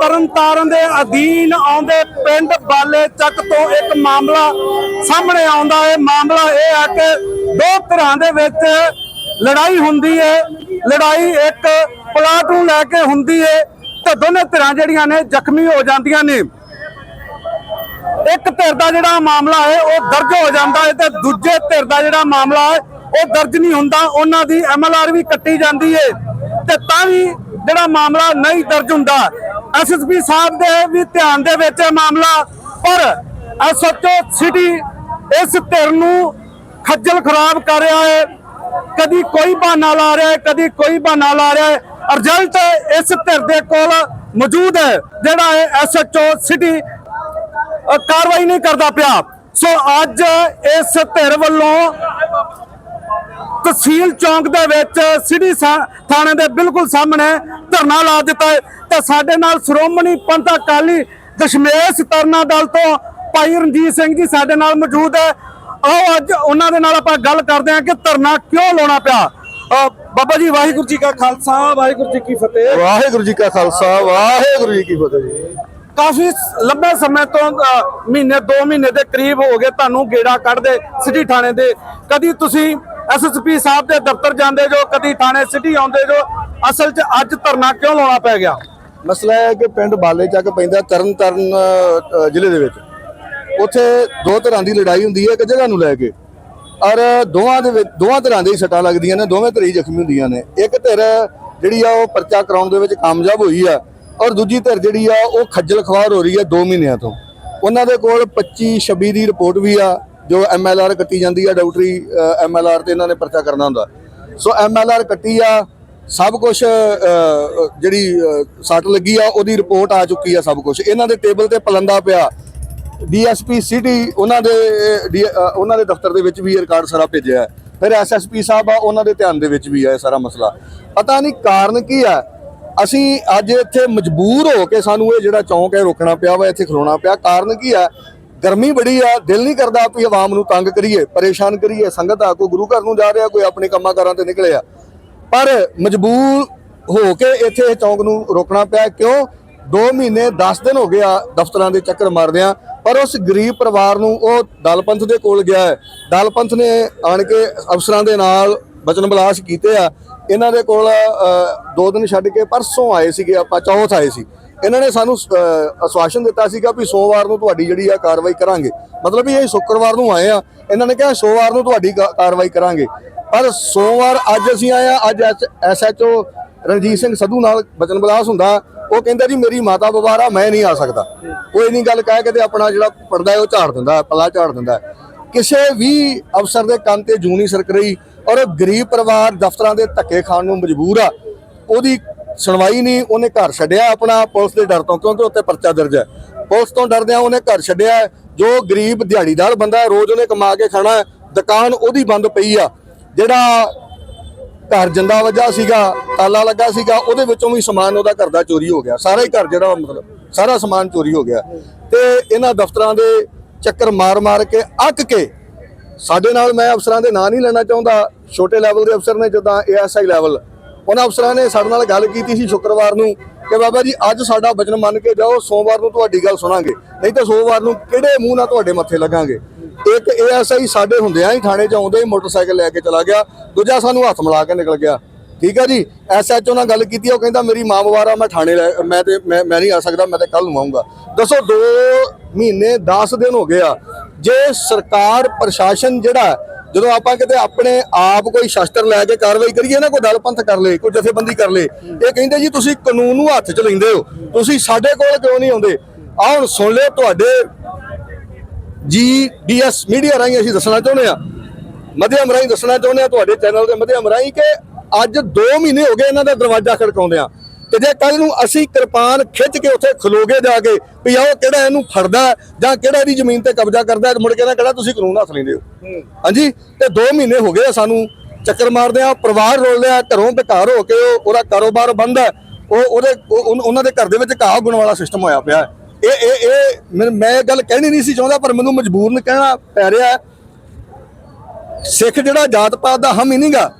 ਤਰਨਤਾਰਨ ਦੇ ਅਧੀਨ ਆਉਂਦੇ ਪਿੰਡ ਬਾਲੇ ਚੱਕ ਤੋਂ ਇੱਕ ਮਾਮਲਾ ਸਾਹਮਣੇ ਆਉਂਦਾ ਹੈ। ਮਾਮਲਾ ਇਹ ਹੈ ਕਿ ਦੋ ਧਿਰਾਂ ਦੇ ਵਿੱਚ ਲੜਾਈ ਹੁੰਦੀ ਹੈ। ਲੜਾਈ ਇੱਕ ਪਲਾਟ ਨੂੰ ਲੈ ਕੇ ਹੁੰਦੀ ਹੈ ਤੇ ਦੋਨੇ ਧਿਰਾਂ ਜਿਹੜੀਆਂ ਨੇ ਜ਼ਖਮੀ ਹੋ ਜਾਂਦੀਆਂ ਨੇ। ਇੱਕ ਧਿਰ ਦਾ ਜਿਹੜਾ ਮਾਮਲਾ ਹੈ, ਉਹ ਦਰਜ ਹੋ ਜਾਂਦਾ ਹੈ ਤੇ ਦੂਜੇ ਧਿਰ ਦਾ ਜਿਹੜਾ ਮਾਮਲਾ ਹੈ, ਉਹ ਦਰਜ ਨਹੀਂ ਹੁੰਦਾ। ਉਹਨਾਂ ਦੀ ਐਮਐਲਆਰ ਵੀ ਕੱਟੀ ਜਾਂਦੀ ਹੈ ਤੇ ਤਾਂ ਵੀ ਜਿਹੜਾ ਮਾਮਲਾ ਨਹੀਂ ਦਰਜ ਹੁੰਦਾ। ਐਸਐਸਪੀ ਸਾਹਿਬ ਦੇ ਵੀ ਧਿਆਨ ਦੇ ਵਿੱਚ ਇਹ ਮਾਮਲਾ, ਪਰ ਐਸਐਚਓ ਸਿਟੀ ਇਸ ਧਿਰ ਨੂੰ ਖੱਜਲ ਖਰਾਬ ਕਰ ਰਿਹਾ ਹੈ। ਕਦੀ ਕੋਈ ਬਹਾਨਾ ਲਾ ਰਿਹਾ ਹੈ, ਕਦੀ ਕੋਈ ਬਹਾਨਾ ਲਾ ਰਿਹਾ ਹੈ। ਰਿਜ਼ਲਟ ਇਸ ਧਿਰ ਦੇ ਕੋਲ ਮੌਜੂਦ ਹੈ, ਜਿਹੜਾ ਹੈ ਐਸਐਚਓ ਸਿਟੀ ਕਾਰਵਾਈ ਨਹੀਂ ਕਰਦਾ ਪਿਆ। ਸੋ ਅੱਜ ਇਸ ਧਿਰ ਵੱਲੋਂ ਤਹਿਸੀਲ ਚੌਂਕ ਦੇ ਵਿੱਚ ਸਿਟੀ ਥਾਣੇ ਦੇ ਬਿਲਕੁਲ ਸਾਹਮਣੇ ਧਰਨਾ ਲਾ ਦਿੱਤਾ ਹੈ। ਤੇ ਸਾਡੇ ਨਾਲ ਸ਼੍ਰੋਮਣੀ ਪੰਥ ਅਕਾਲੀ ਦਸ਼ਮੇਸ਼ ਤਰਨਾ ਦਲ ਤੋਂ ਭਾਈ ਰਣਜੀਤ ਸਿੰਘ ਜੀ ਸਾਡੇ ਨਾਲ ਮੌਜੂਦ ਹੈ। ਆਓ ਅੱਜ ਉਹਨਾਂ ਦੇ ਨਾਲ ਆਪਾਂ ਗੱਲ ਕਰਦੇ ਹਾਂ ਕਿ ਧਰਨਾ ਕਿਉਂ ਲਾਉਣਾ ਪਿਆ? ਬਾਬਾ ਜੀ ਵਾਹਿਗੁਰੂ ਜੀ ਕਾ ਖਾਲਸਾ ਵਾਹਿਗੁਰੂ ਜੀ ਕੀ ਫਤਿਹ। ਵਾਹਿਗੁਰੂ ਜੀ ਕਾ ਖਾਲਸਾ ਵਾਹਿਗੁਰੂ ਜੀ ਕੀ ਫਤਿਹ ਜੀ। ਕਾਫੀ ਲੰਬੇ ਸਮੇਂ ਤੋਂ ਮਹੀਨੇ 2 ਮਹੀਨੇ ਦੇ ਕਰੀਬ ਹੋ ਗਏ ਤੁਹਾਨੂੰ ਗੇੜਾ ਕੱਢਦੇ ਸਿਟੀ ਥਾਣੇ ਦੇ। ਕਦੀ ਤੁਸੀਂ ਐਸਐਸਪੀ ਸਾਹਿਬ ਦੇ ਦਫ਼ਤਰ ਜਾਂਦੇ ਜੋ, ਕਦੀ ਥਾਣੇ ਸਿਟੀ ਆਉਂਦੇ ਜੋ, ਅਸਲ 'ਚ ਅੱਜ ਧਰਨਾ ਕਿਉਂ ਲਾਉਣਾ ਪੈ ਗਿਆ? ਮਸਲਾ ਹੈ ਕਿ ਪਿੰਡ ਬਾਲੇ ਚੱਕ ਪੈਂਦਾ ਤਰਨ ਤਾਰਨ ਜ਼ਿਲ੍ਹੇ ਦੇ ਵਿੱਚ। ਉੱਥੇ ਦੋ ਤਰ੍ਹਾਂ ਦੀ ਲੜਾਈ ਹੁੰਦੀ ਹੈ, ਇੱਕ ਜਗ੍ਹਾ ਨੂੰ ਲੈ ਕੇ। ਔਰ ਦੋਵਾਂ ਦੇ ਵਿੱਚ, ਦੋਵਾਂ ਤਰ੍ਹਾਂ ਦੀ ਸੱਟਾਂ ਲੱਗਦੀਆਂ ਨੇ, ਦੋਵੇਂ ਧਿਰ ਜ਼ਖਮੀ ਹੁੰਦੀਆਂ ਨੇ। ਇੱਕ ਧਿਰ ਜਿਹੜੀ ਆ, ਉਹ ਪਰਚਾ ਕਰਾਉਣ ਦੇ ਵਿੱਚ ਕਾਮਯਾਬ ਹੋਈ ਆ, ਔਰ ਦੂਜੀ ਧਿਰ ਜਿਹੜੀ ਆ, ਉਹ ਖੱਜਲ ਖਵਾਰ ਹੋ ਰਹੀ ਆ 2 ਮਹੀਨਿਆਂ ਤੋਂ। ਉਹਨਾਂ ਦੇ ਕੋਲ 25 26 ਦੀ ਰਿਪੋਰਟ ਵੀ ਆ ਜੋ ਐਮਐਲਆਰ ਕੱਟੀ ਜਾਂਦੀ ਆ, ਡਾਕਟਰੀ ਐਮਐਲਆਰ ਤੇ ਇਹਨਾਂ ਨੇ ਪਰਚਾ ਕਰਨਾ ਹੁੰਦਾ। ਸੋ ਐਮਐਲਆਰ ਕੱਟੀ ਆ, ਸਭ ਕੁਝ ਜਿਹੜੀ ਸੱਟ ਲੱਗੀ ਆ, ਉਹਦੀ ਰਿਪੋਰਟ ਆ ਚੁੱਕੀ ਆ ਸਭ ਕੁਝ ਇਹਨਾਂ ਦੇ ਟੇਬਲ ਤੇ ਪਲੰਦਾ ਪਿਆ। ਡੀਐਸਪੀ ਸਿਟੀ, ਉਹਨਾਂ ਦੇ, ਡੀ- ਉਹਨਾਂ ਦੇ ਦਫ਼ਤਰ ਦੇ ਵਿੱਚ ਵੀ ਰਿਕਾਰਡ ਸਾਰਾ ਭੇਜਿਆ ਹੈ। ਫਿਰ ਐਸਐਸਪੀ ਸਾਹਿਬ ਆ, ਉਹਨਾਂ ਦੇ ਧਿਆਨ ਦੇ ਵਿੱਚ ਵੀ ਆ ਇਹ ਸਾਰਾ ਮਸਲਾ। ਪਤਾ ਨਹੀਂ ਕਾਰਨ ਕੀ ਆ। ਅਸੀਂ ਅੱਜ ਇੱਥੇ ਮਜਬੂਰ ਹੋ ਕੇ ਸਾਨੂੰ ਇਹ ਜਿਹੜਾ ਚੌਂਕ ਹੈ ਰੋਕਣਾ ਪਿਆ ਵਾ, ਇੱਥੇ ਖਲੋਣਾ ਪਿਆ। ਕਾਰਨ ਕੀ ਆ? ਗਰਮੀ ਬੜੀ ਆ ਦਿਲ ਨਹੀਂ ਕਰਦਾ ਵੀ ਆਵਾਮ ਨੂੰ ਤੰਗ ਕਰੀਏ ਪਰੇਸ਼ਾਨ ਕਰੀਏ। ਸੰਗਤ ਆ ਕੋਈ ਗੁਰੂ ਘਰ ਨੂੰ ਜਾ ਰਿਹਾ ਕੋਈ ਆਪਣੇ ਕੰਮਾਂ ਕਾਰਾਂ ਤੇ ਨਿਕਲਿਆ। ਪਰ ਮਜਬੂਰ ਹੋ ਕੇ ਇੱਥੇ ਇਹ ਚੌਂਕ ਨੂੰ ਰੋਕਣਾ ਪਿਆ। ਕਿਉਂ? 2 ਮਹੀਨੇ 10 ਦਿਨ ਹੋ ਗਿਆ ਦਫ਼ਤਰਾਂ ਦੇ ਚੱਕਰ ਮਾਰਦਿਆਂ। ਪਰ ਉਸ ਗਰੀਬ ਪਰਿਵਾਰ ਨੂੰ ਉਹ ਦਲਪੰਥ ਦੇ ਕੋਲ ਗਿਆ ਹੈ। ਦਲਪੰਥ ਨੇ ਆਣ ਕੇ ਅਫਸਰਾਂ ਦੇ ਨਾਲ ਬਚਨ ਬਲਾਸ ਕੀਤੇ ਆ। ਇਹਨਾਂ ਦੇ ਕੋਲ ਅ, ਦੋ ਦਿਨ ਛੱਡ ਕੇ ਪਰਸੋਂ ਆਏ ਸੀਗੇ ਆਪਾਂ ਚੌਥ ਆਏ ਸੀ। ਇਹਨਾਂ ਨੇ ਸਾਨੂੰ ਅ, ਆਸ਼ਵਾਸਨ ਦਿੱਤਾ ਸੀਗਾ ਵੀ ਸੋਮਵਾਰ ਨੂੰ ਤੁਹਾਡੀ ਜਿਹੜੀ ਆ ਕਾਰਵਾਈ ਕਰਾਂਗੇ। ਮਤਲਬ ਵੀ ਇਹ ਸ਼ੁੱਕਰਵਾਰ ਨੂੰ ਆਏ ਆ। ਇਹਨਾਂ ਨੇ ਕਿਹਾ ਸੋਮਵਾਰ ਨੂੰ ਤੁਹਾਡੀ ਕਾਰਵਾਈ ਕਰਾਂਗੇ। ਪਰ ਸੋਮਵਾਰ ਅੱਜ ਅਸੀਂ ਆਏ ਆ ਅੱਜ ਐਸਐਚਓ ਰਣਜੀਤ ਸਿੰਘ ਸਧੂ ਨਾਲ ਬਚਨ ਬਲਾਸ ਹੁੰਦਾ। ਉਹ ਕਹਿੰਦਾ ਜੀ ਮੇਰੀ ਮਾਤਾ ਬਿਮਾਰ ਆ ਮੈਂ ਨਹੀਂ ਆ ਸਕਦਾ। ਕੋਈ ਨਹੀਂ ਗੱਲ ਕਹਿ ਕੇ ਤੇ ਆਪਣਾ ਜਿਹੜਾ ਪਰਦਾ ਉਹ ਝਾੜ ਦਿੰਦਾ ਪਲਾ ਝਾੜ ਦਿੰਦਾ ਕਿਸੇ ਵੀ ਅਫਸਰ ਦੇ ਕੰਨ ਤੇ ਜੂਨੀ ਸਰਕ ਰਹੀ ਔਰ ਗਰੀਬ ਪਰਿਵਾਰ ਦਫ਼ਤਰਾਂ ਦੇ ਧੱਕੇ ਖਾਣ ਨੂੰ ਮਜਬੂਰ ਆ। ਉਹਦੀ ਸੁਣਵਾਈ ਨਹੀਂ, ਉਹਨੇ ਘਰ ਛੱਡਿਆ ਆਪਣਾ, ਪੁਲਿਸ ਦੇ ਡਰ ਤੋਂ, ਕਿਉਂਕਿ ਉੱਤੇ ਪਰਚਾ ਦਰਜ ਹੈ। ਪੁਲਿਸ ਤੋਂ ਡਰਦਿਆਂ ਉਹਨੇ ਘਰ ਛੱਡਿਆ ਜੋ ਗਰੀਬ ਦਿਹਾੜੀਦਾਰ ਬੰਦਾ ਰੋਜ਼ ਉਹਨੇ ਕਮਾ ਕੇ ਖਾਣਾ ਦੁਕਾਨ ਉਹਦੀ ਬੰਦ ਪਈ ਆ। ਜਿਹੜਾ ਘਰ ਜੰਦਾ ਵੱਜਾ ਸੀਗਾ, ਤਾਲਾ ਲੱਗਾ ਸੀਗਾ, ਉਹਦੇ ਵਿੱਚੋਂ ਵੀ ਸਮਾਨ ਉਹਦਾ ਘਰ ਦਾ ਚੋਰੀ ਹੋ ਗਿਆ। ਸਾਰਾ ਹੀ ਘਰ ਜਿਹੜਾ ਮਤਲਬ, ਸਾਰਾ ਸਮਾਨ ਚੋਰੀ ਹੋ ਗਿਆ। ਤੇ ਇਹਨਾਂ ਦਫ਼ਤਰਾਂ ਦੇ ਚੱਕਰ ਮਾਰ-ਮਾਰ ਕੇ, ਅੱਕ ਕੇ ਸਾਡੇ ਨਾਲ ਮੈਂ ਅਫਸਰਾਂ ਦੇ ਨਾਂ ਨਹੀਂ ਲੈਣਾ ਚਾਹੁੰਦਾ। ਛੋਟੇ ਲੈਵਲ ਦੇ ਅਫਸਰ ਨੇ, ਜਿੱਦਾਂ ਏਐਸਆਈ ਲੈਵਲ ਉਹਨਾਂ ਅਫਸਰਾਂ ਨੇ ਸਾਡੇ ਨਾਲ ਗੱਲ ਕੀਤੀ ਸੀ ਸ਼ੁੱਕਰਵਾਰ ਨੂੰ ਕਿ ਬਾਬਾ ਜੀ, ਅੱਜ ਸਾਡਾ ਵਚਨ ਮੰਨ ਕੇ ਜਾਓ, ਸੋਮਵਾਰ ਨੂੰ ਤੁਹਾਡੀ ਗੱਲ ਸੁਣਾਂਗੇ। ਨਹੀਂ ਤਾਂ ਸੋਮਵਾਰ ਨੂੰ ਕਿਹੜੇ ਮੂੰਹ ਨਾਲ ਤੁਹਾਡੇ ਮੱਥੇ ਲੱਗਾਂਗੇ? ਇੱਕ ਏਐਸਆਈ ਸਾਡੇ ਹੁੰਦਿਆਂ ਹੀ ਥਾਣੇ 'ਚ ਆਉਂਦੇ ਹੀ ਮੋਟਰਸਾਈਕਲ ਲੈ ਕੇ ਚਲਾ ਗਿਆ, ਦੂਜਾ ਸਾਨੂੰ ਹੱਥ ਮਿਲਾ ਕੇ ਨਿਕਲ ਗਿਆ। ਠੀਕ ਹੈ ਜੀ? ਐਸਐਚਓ ਨਾਲ ਗੱਲ ਕੀਤੀ, ਉਹ ਕਹਿੰਦਾ, ਮੇਰੀ ਮਾਂ ਬਿਮਾਰ ਮੈਂ ਥਾਣੇ ਲੈ- ਮੈਂ ਤੇ, ਮੈਂ ਮੈਂ ਨਹੀਂ ਆ ਸਕਦਾ, ਮੈਂ ਤੇ ਕੱਲ ਨੂੰ ਆਉਂਗਾ ਦੱਸੋ 2 ਮਹੀਨੇ 10 ਦਿਨ ਹੋ ਗਏ ਆ। ਜੇ ਸਰਕਾਰ, ਪ੍ਰਸ਼ਾਸਨ ਜਿਹੜਾ ਜਦੋਂ ਆਪਾਂ ਕਿਤੇ ਆਪਣੇ ਆਪ ਕੋਈ ਸ਼ਸਤਰ ਲੈ ਕੇ ਕਾਰਵਾਈ ਕਰੀਏ ਨਾ, ਕੋਈ ਦਲਪੰਥ ਕਰ ਲੇ, ਕੋਈ ਜਥੇਬੰਦੀ ਕਰ ਲੇ, ਇਹ ਕਹਿੰਦੇ ਜੀ ਤੁਸੀਂ ਕਾਨੂੰਨ ਨੂੰ ਹੱਥ 'ਚ ਲੈਂਦੇ ਹੋ, ਤੁਸੀਂ ਸਾਡੇ ਕੋਲ ਕਿਉਂ ਨਹੀਂ ਆਉਂਦੇ? ਆ ਹੁਣ ਸੁਣ ਲਿਓ ਤੁਹਾਡੇ ਜੀ ਡੀਐਸ ਮੀਡੀਆ ਰਾਹੀਂ ਅਸੀਂ ਦੱਸਣਾ ਚਾਹੁੰਦੇ ਆ ਮਧਿਅਮ ਰਾਹੀਂ ਦੱਸਣਾ ਚਾਹੁੰਦੇ ਆ ਤੁਹਾਡੇ ਚੈਨਲ ਦੇ ਮਧਿਅਮ ਰਾਹੀਂ ਕਿ ਅੱਜ 2 ਮਹੀਨੇ ਹੋ ਗਏ ਇਹਨਾਂ ਦਾ ਦਰਵਾਜ਼ਾ ਖੜਕਾਉਂਦੇ ਆ ਤੇ ਜੇ ਕੱਲ ਨੂੰ ਅਸੀਂ ਕਿਰਪਾਨ ਖਿੱਚ ਕੇ ਉੱਥੇ ਖਲੋਗੇ ਜਾ ਕੇ ਵੀ ਆਓ ਕਿਹੜਾ ਇਹਨੂੰ ਫੜਦਾ ਜਾਂ ਕਿਹੜਾ ਇਹਦੀ ਜ਼ਮੀਨ ਤੇ ਕਬਜ਼ਾ ਕਰਦਾ ਮੁੜ ਕੇ ਨਾ ਕਿਹੜਾ ਤੁਸੀਂ ਕਾਨੂੰਨ ਹੱਥ ਲੈਂਦੇ ਹੋ ਹਾਂਜੀ? ਤੇ 2 ਮਹੀਨੇ ਹੋ ਗਏ ਆ ਸਾਨੂੰ ਚੱਕਰ ਮਾਰਦੇ ਆ, ਪਰਿਵਾਰ ਰੋਲਦੇ ਆ, ਘਰੋਂ ਬੇਕਾਰ ਹੋ ਕੇ ਉਹਦਾ ਕਾਰੋਬਾਰ ਬੰਦ ਹੈ। ਉਹ ਉਹਦੇ ਉਹਨਾਂ ਦੇ ਘਰ ਦੇ ਵਿੱਚ ਘਾਹ ਗੁਣ ਵਾਲਾ ਸਿਸਟਮ ਹੋਇਆ ਪਿਆ ਇਹ ਇਹ ਇਹ ਮੈਨੂੰ- ਮੈਂ ਇਹ ਗੱਲ ਕਹਿਣੀ ਨਹੀਂ ਸੀ ਚਾਹੁੰਦਾ, ਪਰ ਮੈਨੂੰ ਮਜਬੂਰਨ ਕਹਿਣਾ ਪੈ ਰਿਹਾ ਸਿੱਖ ਜਿਹੜਾ ਜਾਤ ਪਾਤ ਦਾ ਹਮ ਹੀ ਨਹੀਂਗਾ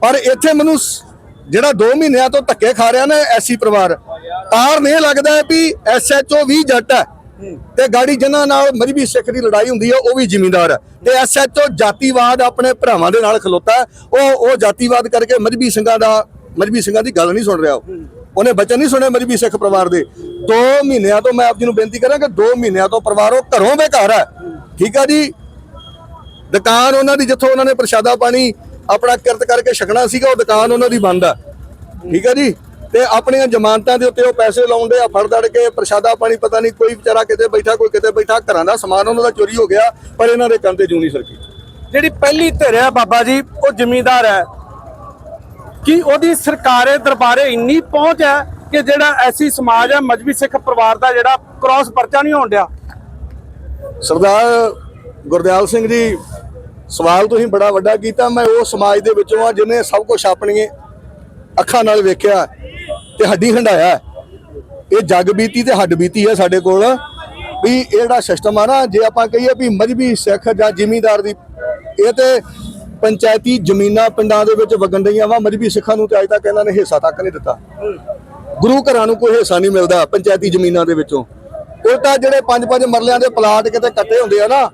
ਪਰ ਇੱਥੇ ਮੈਨੂੰ ਜਿਹੜਾ 2 ਮਹੀਨਿਆਂ ਤੋਂ ਧੱਕੇ ਖਾ ਰਿਹਾ ਨਾ ਐਸੀ ਪਰਿਵਾਰ ਕਾਰਨ ਇਹ ਲੱਗਦਾ ਹੈ ਵੀ ਐਸਐਚਓ ਵੀ ਜੱਟ ਹੈ। ਤੇ ਗਾੜੀ ਜਿਨ੍ਹਾਂ ਨਾਲ ਮਜਬੀ ਸਿੱਖ ਦੀ ਲੜਾਈ ਹੁੰਦੀ ਹੈ, ਉਹ ਵੀ ਜ਼ਿਮੀਂਦਾਰ ਹੈ। ਤੇ ਐਸਐਚਓ ਜਾਤੀਵਾਦ ਆਪਣੇ ਭਰਾਵਾਂ ਦੇ ਨਾਲ ਖਲੋਤਾ ਉਹ ਉਹ ਜਾਤੀਵਾਦ ਕਰਕੇ ਮਜਬੀ ਸਿੰਘਾਂ ਦਾ ਮਜਬੀ ਸਿੰਘਾਂ ਦੀ ਗੱਲ ਨਹੀਂ ਸੁਣ ਰਿਹਾ ਉਹਨੇ ਬਚਨ ਨਹੀਂ ਸੁਣੇ ਮਜਬੀ ਸਿੱਖ ਪਰਿਵਾਰ ਦੇ। 2 ਮਹੀਨਿਆਂ ਤੋਂ ਮੈਂ ਆਪ ਜੀ ਨੂੰ ਬੇਨਤੀ ਕਰਾਂ ਕਿ 2 ਮਹੀਨਿਆਂ ਤੋਂ ਪਰਿਵਾਰ ਉਹ ਘਰੋਂ ਬੇਘਰ ਹੈ। ਠੀਕ ਹੈ ਜੀ? ਦੁਕਾਨ ਉਹਨਾਂ ਦੀ ਜਿੱਥੋਂ ਉਹਨਾਂ ਨੇ ਪ੍ਰਸ਼ਾਦਾ ਪਾਣੀ ਆਪਣਾ ਕਿਰਤ ਕਰਕੇ ਛਕਣਾ ਸੀਗਾ ਉਹ ਦੁਕਾਨ ਉਹਨਾਂ ਦੀ ਬੰਦ ਆ। ਠੀਕ ਆ ਜੀ? ਤੇ ਆਪਣੀਆਂ ਜ਼ਮਾਨਤਾਂ ਦੇ ਉੱਤੇ ਉਹ ਪੈਸੇ ਲਾਉਂਦੇ ਆ ਫੜ ਦੜ ਕੇ ਪ੍ਰਸ਼ਾਦਾ ਪਾਣੀ ਪਤਾ ਨਹੀਂ ਕੋਈ ਵਿਚਾਰਾ ਕਿਤੇ ਬੈਠਾ ਕੋਈ ਕਿਤੇ ਬੈਠਾ ਘਰਾਂ ਦਾ ਸਮਾਨ ਉਹਨਾਂ ਦਾ ਚੋਰੀ ਹੋ ਗਿਆ ਪਰ ਇਹਨਾਂ ਦੇ ਕੰਨ ਤੇ ਜੂਨੀ ਸਰਕੀ। ਜਿਹੜੀ ਪਹਿਲੀ ਧਿਰ ਹੈ ਬਾਬਾ ਜੀ ਉਹ ਜ਼ਿਮੀਂਦਾਰ ਹੈ ਕਿ ਉਹਦੀ ਸਰਕਾਰੇ ਦਰਬਾਰੇ ਇੰਨੀ ਪਹੁੰਚ ਹੈ ਕਿ ਜਿਹੜਾ ਐਸੀ ਸਮਾਜ ਹੈ ਮਜਬੀ ਸਿੱਖ ਪਰਿਵਾਰ ਦਾ ਜਿਹੜਾ ਕ੍ਰਾਸ ਪਰਚਾ ਨਹੀਂ ਹੋਣ ਡਿਆ? ਸਰਦਾਰ ਗੁਰਦਿਆਲ ਸਿੰਘ ਜੀ ਸਵਾਲ ਤੁਸੀਂ ਬੜਾ ਵੱਡਾ ਕੀਤਾ, ਮੈਂ ਉਹ ਸਮਾਜ ਦੇ ਵਿੱਚੋਂ ਆ ਜਿਹਨੇ ਸਭ ਕੁਝ ਆਪਣੀਆਂ ਅੱਖਾਂ ਨਾਲ ਵੇਖਿਆ ਤੇ ਹੱਡੀ ਹੰਡਾਇਆ ਇਹ ਜਗ ਬੀਤੀ ਤੇ ਹੱਡ ਬੀਤੀ ਹੈ ਸਾਡੇ ਕੋਲ। ਵੀ ਇਹ ਜਿਹੜਾ ਸਿਸਟਮ ਆ ਨਾ, ਜੇ ਆਪਾਂ ਕਹੀਏ ਵੀ ਮਜਬੀ ਸਿੱਖ ਜਾਂ ਜ਼ਿਮੀਂਦਾਰ ਦੀ, ਇਹ ਤੇ ਪੰਚਾਇਤੀ ਜ਼ਮੀਨਾਂ ਪਿੰਡਾਂ ਦੇ ਵਿੱਚ ਵਗਣ ਡਈਆਂ ਵਾ, ਮਜਬੀ ਸਿੱਖਾਂ ਨੂੰ ਤੇ ਅਜੇ ਤੱਕ ਇਹਨਾਂ ਨੇ ਹਿੱਸਾ ਤੱਕ ਨਹੀਂ ਦਿੱਤਾ। ਗੁਰੂ ਘਰਾਂ ਨੂੰ ਕੋਈ ਹਿੱਸਾ ਨਹੀਂ ਮਿਲਦਾ ਪੰਚਾਇਤੀ ਜ਼ਮੀਨਾਂ ਦੇ ਵਿੱਚੋਂ। ਉਲਟਾ ਜਿਹੜੇ ਪੰਜ ਪੰਜ ਮਰਲਿਆਂ ਦੇ ਪਲਾਟ ਕਿਤੇ ਕੱਟੇ ਹੁੰਦੇ ਆ ਨਾ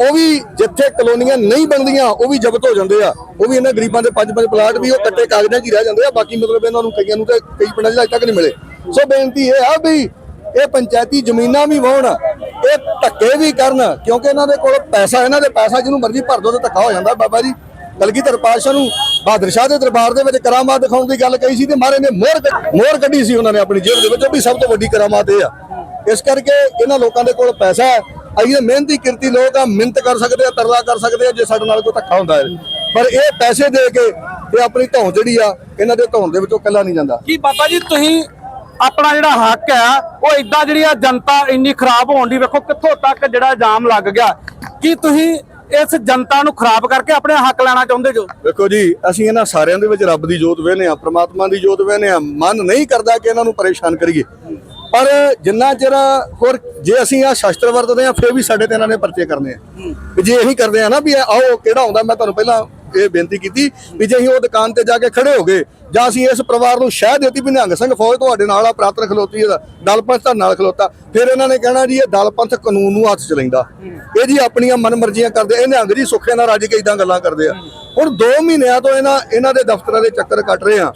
ਉਹ ਵੀ ਜਿੱਥੇ ਕਲੋਨੀਆਂ ਨਹੀਂ ਬਣਦੀਆਂ, ਉਹ ਵੀ ਜ਼ਬਤ ਹੋ ਜਾਂਦੇ ਆ। ਉਹ ਵੀ ਇਹਨਾਂ ਗਰੀਬਾਂ ਦੇ ਪੰਜ ਪੰਜ ਪਲਾਟ ਵੀ ਉਹ ਕੱਟੇ ਕਾਗਜ਼ਾਂ 'ਚ ਹੀ ਰਹਿ ਜਾਂਦੇ ਆ, ਬਾਕੀ ਮਤਲਬ ਇਹਨਾਂ ਨੂੰ ਕਈਆਂ ਨੂੰ ਤੇ ਕਈ ਪਿੰਡਾਂ 'ਚ ਅਜੇ ਤੱਕ ਨਹੀਂ ਮਿਲੇ। ਸੋ ਬੇਨਤੀ ਇਹ ਆ ਵੀ ਇਹ ਪੰਚਾਇਤੀ ਜ਼ਮੀਨਾਂ ਵੀ ਵਾਹੁਣ, ਇਹ ਧੱਕੇ ਵੀ ਕਰਨ, ਕਿਉਂਕਿ ਇਹਨਾਂ ਦੇ ਕੋਲ ਪੈਸਾ, ਇਹਨਾਂ ਦੇ ਪੈਸਾ ਜਿਹਨੂੰ ਮਰਜ਼ੀ ਭਰ ਦੋ ਤੇ ਧੱਕਾ ਹੋ ਜਾਂਦਾ। ਬਾਬਾ ਜੀ, ਕਲਗੀਧਰ ਪਾਤਸ਼ਾਹ ਨੂੰ ਬਹਾਦਰ ਸ਼ਾਹ ਦੇ ਦਰਬਾਰ ਦੇ ਵਿੱਚ ਕਰਾਮਾਤ ਦਿਖਾਉਣ ਦੀ ਗੱਲ ਕਹੀ ਸੀ ਤੇ ਮਹਾਰਾਜ ਨੇ ਮੋਹਰ ਮੋਹਰ ਕੱਢੀ ਸੀ ਉਹਨਾਂ ਨੇ ਆਪਣੀ ਜੇਬ ਦੇ ਵਿੱਚ, ਉਹ ਵੀ ਸਭ ਤੋਂ ਵੱਡੀ ਕਰਾਮਾਤ ਇਹ ਆ। ਇਸ ਕਰਕੇ ਇਹਨਾਂ ਲੋਕਾਂ ਦੇ ਕੋਲ ਪੈਸਾ ਹੈ ਅਸੀਂ ਮਿਹਨਤੀ ਕਿਰਤੀ ਲੋਕ ਆ ਮਿਹਨਤ ਕਰ ਸਕਦੇ ਆ ਤਰਲਾ ਕਰ ਸਕਦੇ ਆ ਜੇ ਸਾਡੇ ਨਾਲ ਕੋਈ ਧੱਕਾ ਹੁੰਦਾ ਹੈ। ਪਰ ਇਹ ਪੈਸੇ ਦੇ ਕੇ ਤੇ ਆਪਣੀ ਧੌਣ ਜਿਹੜੀ ਆ ਇਹਨਾਂ ਦੇ ਧੌਣ ਦੇ ਵਿੱਚੋਂ ਕੱਲਾ ਨਹੀਂ ਜਾਂਦਾ। ਕਿ ਬਾਬਾ ਜੀ ਤੁਸੀਂ ਆਪਣਾ ਜਿਹੜਾ ਹੱਕ ਹੈ ਉਹ ਇਦਾਂ ਜਿਹੜੀ ਆ ਜਨਤਾ ਇੰਨੀ ਖਰਾਬ ਹੋਣ ਦੀ ਵੇਖੋ ਕਿੱਥੋਂ ਤੱਕ ਜਿਹੜਾ ਜਾਮ ਲੱਗ ਗਿਆ। ਕੀ ਤੁਸੀਂ ਇਸ ਜਨਤਾ ਨੂੰ ਖਰਾਬ ਕਰਕੇ ਆਪਣੇ ਹੱਕ ਲੈਣਾ ਚਾਹੁੰਦੇ ਜੋ? ਵੇਖੋ ਜੀ ਅਸੀਂ ਇਹਨਾਂ ਸਾਰਿਆਂ ਦੇ ਵਿੱਚ ਰੱਬ ਦੀ ਜੋਤ ਵੇਨੇ ਆ ਪ੍ਰਮਾਤਮਾ ਦੀ ਜੋਤ ਵੇਨੇ ਆ ਮਨ ਨਹੀਂ ਕਰਦਾ ਕਿ ਇਹਨਾਂ ਨੂੰ ਪਰੇਸ਼ਾਨ ਕਰੀਏ। ਪਰ ਜਿੰਨਾ ਚਿਰ ਹੋਰ ਜੇ ਅਸੀਂ ਆ ਸ਼ਸਤਰ ਵਰਤਦੇ ਆ ਫਿਰ ਵੀ ਸਾਡੇ ਤੇ ਇਹਨਾਂ ਨੇ ਪਰਚੇ ਕਰਨੇ ਆ। ਵੀ ਜੇ ਇਹੀ ਕਰਦੇ ਆ ਨਾ ਵੀ ਇਹ ਆਓ, ਕਿਹੜਾ ਆਉਂਦਾ, ਮੈਂ ਤੁਹਾਨੂੰ ਪਹਿਲਾਂ ਇਹ ਬੇਨਤੀ ਕੀਤੀ ਵੀ ਜੇ ਅਸੀਂ ਉਹ ਦੁਕਾਨ ਤੇ ਜਾ ਕੇ ਖੜੇ ਹੋ ਗਏ ਜਾਂ ਅਸੀਂ ਇਸ ਪਰਿਵਾਰ ਨੂੰ ਸ਼ਹਿ ਦਿੱਤੀ ਵੀ ਨਿਹੰਗ ਸਿੰਘ ਫੌਜ ਤੁਹਾਡੇ ਨਾਲ ਆ ਪ੍ਰਾਤਰ ਖਲੋਤੀ ਹੈ ਦਲ ਪੰਥ ਤਾਂ ਨਾਲ ਖਲੋਤਾ, ਫਿਰ ਇਹਨਾਂ ਨੇ ਕਹਿਣਾ ਜੀ ਇਹ ਦਲ ਪੰਥ ਕਾਨੂੰਨ ਨੂੰ ਹੱਥ ਚ ਲੈਂਦਾ। ਇਹ ਜੀ ਆਪਣੀਆਂ ਮਨਮਰਜ਼ੀਆਂ ਕਰਦੇ ਇਹ ਨਿਹੰਗ ਜੀ ਸੁੱਖੇ ਨਾਲ ਰੱਜ ਕੇ ਇਦਾਂ ਗੱਲਾਂ ਕਰਦੇ ਆ। ਹੁਣ 2 ਮਹੀਨਿਆਂ ਤੋਂ ਇਹਨਾਂ ਇਹਨਾਂ ਦੇ ਦਫ਼ਤਰਾਂ ਦੇ ਚੱਕਰ ਕੱਟ ਰਹੇ ਆ।